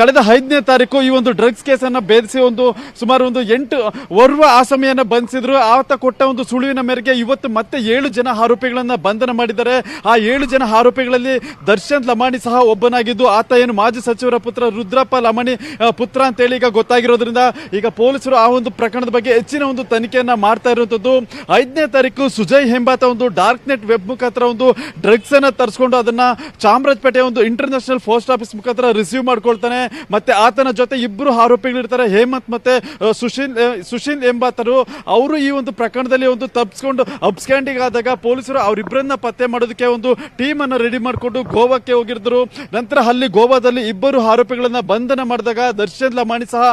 ಕಳೆದ ಐದನೇ ತಾರೀಕು ಈ ಒಂದು ಡ್ರಗ್ಸ್ ಕೇಸನ್ನು ಬೇಧಿಸಿ ಒಂದು ಸುಮಾರು ಒಂದು ಎಂಟು ಓರ್ವ ಆಸಮಿಯನ್ನ ಬಂಧಿಸಿದ್ರು. ಆತ ಕೊಟ್ಟ ಒಂದು ಸುಳಿವಿನ ಮೇರೆಗೆ ಇವತ್ತು ಮತ್ತೆ ಏಳು ಜನ ಆರೋಪಿಗಳನ್ನ ಬಂಧನ ಮಾಡಿದ್ದಾರೆ. ಆ ಏಳು ಜನ ಆರೋಪಿಗಳಲ್ಲಿ ದರ್ಶನ್ ಲಮಾಣಿ ಸಹ ಒಬ್ಬನಾಗಿದ್ದು. ಆತ ಏನು ಮಾಜಿ ಸಚಿವರ ಪುತ್ರ ರುದ್ರಪ್ಪ ಲಮಾಣಿ ಪುತ್ರ ಅಂತೇಳಿ ಈಗ ಗೊತ್ತಾಗಿರೋದ್ರಿಂದ ಈಗ ಪೊಲೀಸರು ಆ ಒಂದು ಪ್ರಕರಣದ ಬಗ್ಗೆ ಹೆಚ್ಚಿನ ಒಂದು ತನಿಖೆಯನ್ನು ಮಾಡ್ತಾ ಇರುವಂಥದ್ದು ಐದನೇ ತಾರೀಕು ಸುಜಯ್ ಹೆಂಬಾತ ಒಂದು ಡಾರ್ಕ್ ನೆಟ್ ವೆಬ್ ಮುಖಾಂತರ ಒಂದು ಡ್ರಗ್ಸ್ ಅನ್ನ ತರಿಸ್ಕೊಂಡು ಅದನ್ನ ಚಾಮರಾಜಪೇಟೆ ಒಂದು ಇಂಟರ್ನ್ಯಾಷನಲ್ ಪೋಸ್ಟ್ ಆಫೀಸ್ ಮುಖಾಂತರ ರಿಸೀವ್ ಮಾಡ್ಕೊಳ್ತಾನೆ. ಮತ್ತೆ ಆತನ ಜೊತೆ ಇಬ್ಬರು ಆರೋಪಿಗಳಿರ್ತಾರೆ, ಹೇಮಂತ್ ಮತ್ತೆ ಸುಶೀಲ್ ಸುಶೀಲ್ ಎಂಬಾತರು ಅವರು ಈ ಒಂದು ಪ್ರಕರಣದಲ್ಲಿ ಒಂದು ತಪ್ಪಿಸ್ಕೊಂಡು ಅಬ್ಸ್ಕ್ಯಾಂಡಿಂಗ್ ಆದಾಗ ಪೊಲೀಸರು ಅವರಿಬ್ಬರನ್ನ ಪತ್ತೆ ಮಾಡೋದಕ್ಕೆ ಒಂದು ಟೀಮ್ ಅನ್ನ ರೆಡಿ ಮಾಡಿಕೊಂಡು ಗೋವಾಕ್ಕೆ ಹೋಗಿದ್ರು ನಂತರ ಅಲ್ಲಿ ಗೋವಾದಲ್ಲಿ ಇಬ್ಬರು ಆರೋಪಿಗಳನ್ನ ಬಂಧನ ಮಾಡಿದಾಗ ದರ್ಶನ್ ಲಮಾಣಿ ಸಹ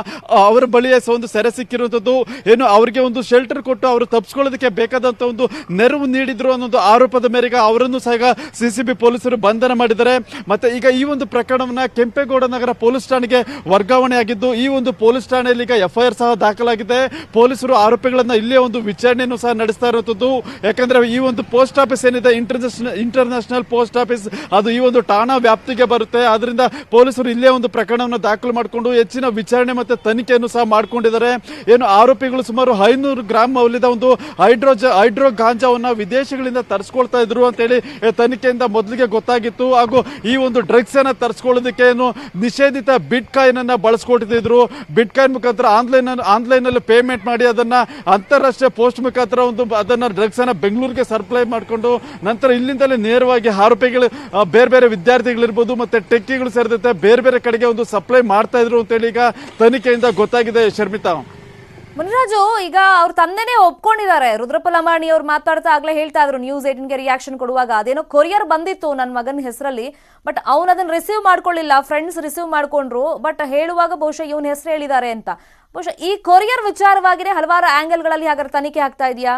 ಅವರ ಬಳಿಯ ಒಂದು ಸೆರೆ ಸಿಕ್ಕಿರುವಂತದ್ದು ಏನು ಅವರಿಗೆ ಒಂದು ಶೆಲ್ಟರ್ ಕೊಟ್ಟು ಅವರು ತಪ್ಪಿಸ್ಕೊಳ್ಳೋದಕ್ಕೆ ಬೇಕಾದಂತ ಒಂದು ನೆರವು ನೀಡಿದ್ರು ಅನ್ನೋದು ಆರೋಪದ ಮೇರೆಗೆ ಅವರನ್ನು ಸಹ ಸಿಸಿಬಿ ಪೊಲೀಸರು ಬಂಧನ ಮಾಡಿದ್ದಾರೆ. ಮತ್ತೆ ಈಗ ಈ ಒಂದು ಪ್ರಕರಣವನ್ನ ಕೆಂಪೇಗೌಡ ನಗರ ಪೊಲೀಸ್ ಠಾಣೆಗೆ ವರ್ಗಾವಣೆ ಆಗಿದ್ದು, ಈ ಒಂದು ಪೊಲೀಸ್ ಠಾಣೆಯಲ್ಲಿ ಈಗ ಎಫ್ಐಆರ್ ಸಹ ದಾಖಲಾಗಿದೆ. ಪೊಲೀಸರು ಆರೋಪಿಗಳನ್ನ ಇಲ್ಲೇ ಒಂದು ವಿಚಾರಣೆಯನ್ನು ಸಹ ನಡೆಸ್ತಾ ಇರುವಂಥದ್ದು. ಯಾಕಂದ್ರೆ ಈ ಒಂದು ಪೋಸ್ಟ್ ಆಫೀಸ್ ಏನಿದೆ ಇಂಟರ್ನ್ಯಾಷನಲ್ ಇಂಟರ್ನ್ಯಾಷನಲ್ ಪೋಸ್ಟ್ ಆಫೀಸ್ ಅದು ಈ ಒಂದು ಠಾಣಾ ವ್ಯಾಪ್ತಿಗೆ ಬರುತ್ತೆ. ಆದ್ರಿಂದ ಪೊಲೀಸರು ಇಲ್ಲೇ ಒಂದು ಪ್ರಕರಣವನ್ನು ದಾಖಲು ಮಾಡಿಕೊಂಡು ಹೆಚ್ಚಿನ ವಿಚಾರಣೆ ಮತ್ತೆ ತನಿಖೆಯನ್ನು ಸಹ ಮಾಡ್ಕೊಂಡಿದ್ದಾರೆ. ಏನು ಆರೋಪಿಗಳು ಸುಮಾರು ಐನೂರು ಗ್ರಾಮ್ ಮೌಲ್ಯದ ಒಂದು ಹೈಡ್ರೋಜ ಹೈಡ್ರೋ ಗಾಂಜಾವನ್ನು ವಿದೇಶಗಳಿಂದ ತರಿಸ್ಕೊಳ್ತಾ ಇದ್ರು ಅಂತೇಳಿ ಹೇಳಿ ತನಿಖೆಯಿಂದ ಮೊದಲಿಗೆ ಗೊತ್ತಾಗಿತ್ತು. ಹಾಗೂ ಈ ಒಂದು ಡ್ರಗ್ಸ್ ಅನ್ನ ತರಿಸ್ಕೊಳ್ಳೋದಕ್ಕೆ ಏನು ನಿಷೇಧಿತ ಬಿಟ್ ಕಾಯಿನ್ ಅನ್ನ ಬಳಸ್ಕೊಟ್ಟಿದ್ರು. ಬಿಟ್ ಕಾಯಿನ್ ಮುಖಾಂತರ ಆನ್ಲೈನ್ ಆನ್ಲೈನ್ ಅಲ್ಲಿ ಪೇಮೆಂಟ್ ಮಾಡಿ ಅದನ್ನ ಅಂತಾರಾಷ್ಟ್ರೀಯ ಪೋಸ್ಟ್ ಮುಖಾಂತರ ಒಂದು ಅದನ್ನ ಡ್ರಗ್ಸ್ ಬೆಂಗಳೂರಿಗೆ ಸಪ್ಲೈ ಮಾಡಿಕೊಂಡು, ನಂತರ ಇಲ್ಲಿಂದಲೇ ನೇರವಾಗಿ ಆರೋಪಿಗಳು ಬೇರೆ ಬೇರೆ ವಿದ್ಯಾರ್ಥಿಗಳಿರ್ಬೋದು, ಮತ್ತೆ ಟೆಕ್ಕಿಗಳು ಸೇರಿದಂತೆ ಬೇರೆ ಬೇರೆ ಕಡೆಗೆ ಒಂದು ಸಪ್ಲೈ ಮಾಡ್ತಾ ಇದ್ರು ಅಂತೇಳಿ ಈಗ ತನಿಖೆಯಿಂದ ಗೊತ್ತಾಗಿದೆ ಶರ್ಮಿತಾ. ಮುನಿರಾಜು, ಈಗ ಅವ್ರ ತಂದೆನೇ ಒಪ್ಕೊಂಡಿದ್ದಾರೆ. ರುದ್ರಪ್ಪ ಲಮಾಣಿ ಅವ್ರು ಮಾತಾಡ್ತಾ ಆಗ್ಲೇ ಹೇಳ್ತಾ ಇದ್ರು ನ್ಯೂಸ್ ಏಟಿನ್ಗೆ ರಿಯಾಕ್ಷನ್ ಕೊಡುವಾಗ. ಅದೇನೋ ಕೊರಿಯರ್ ಬಂದಿತ್ತು ನನ್ನ ಮಗನ ಹೆಸರಲ್ಲಿ ಬಟ್ ಅವ್ನು ಅದನ್ನ ರಿಸೀವ್ ಮಾಡ್ಕೊಳ್ಳಿಲ್ಲ. ಫ್ರೆಂಡ್ಸ್ ರಿಸೀವ್ ಮಾಡ್ಕೊಂಡ್ರು ಬಟ್ ಹೇಳುವಾಗ ಬಹುಶಃ ಇವನ್ ಹೆಸರು ಹೇಳಿದ್ದಾರೆ ಅಂತ. ಬಹುಶಃ ಈ ಕೊರಿಯರ್ ವಿಚಾರವಾಗಿನೇ ಹಲವಾರು ಆಂಗಲ್ಗಳಲ್ಲಿ ಹಾಗಾದ್ರೆ ತನಿಖೆ ಆಗ್ತಾ ಇದೆಯಾ?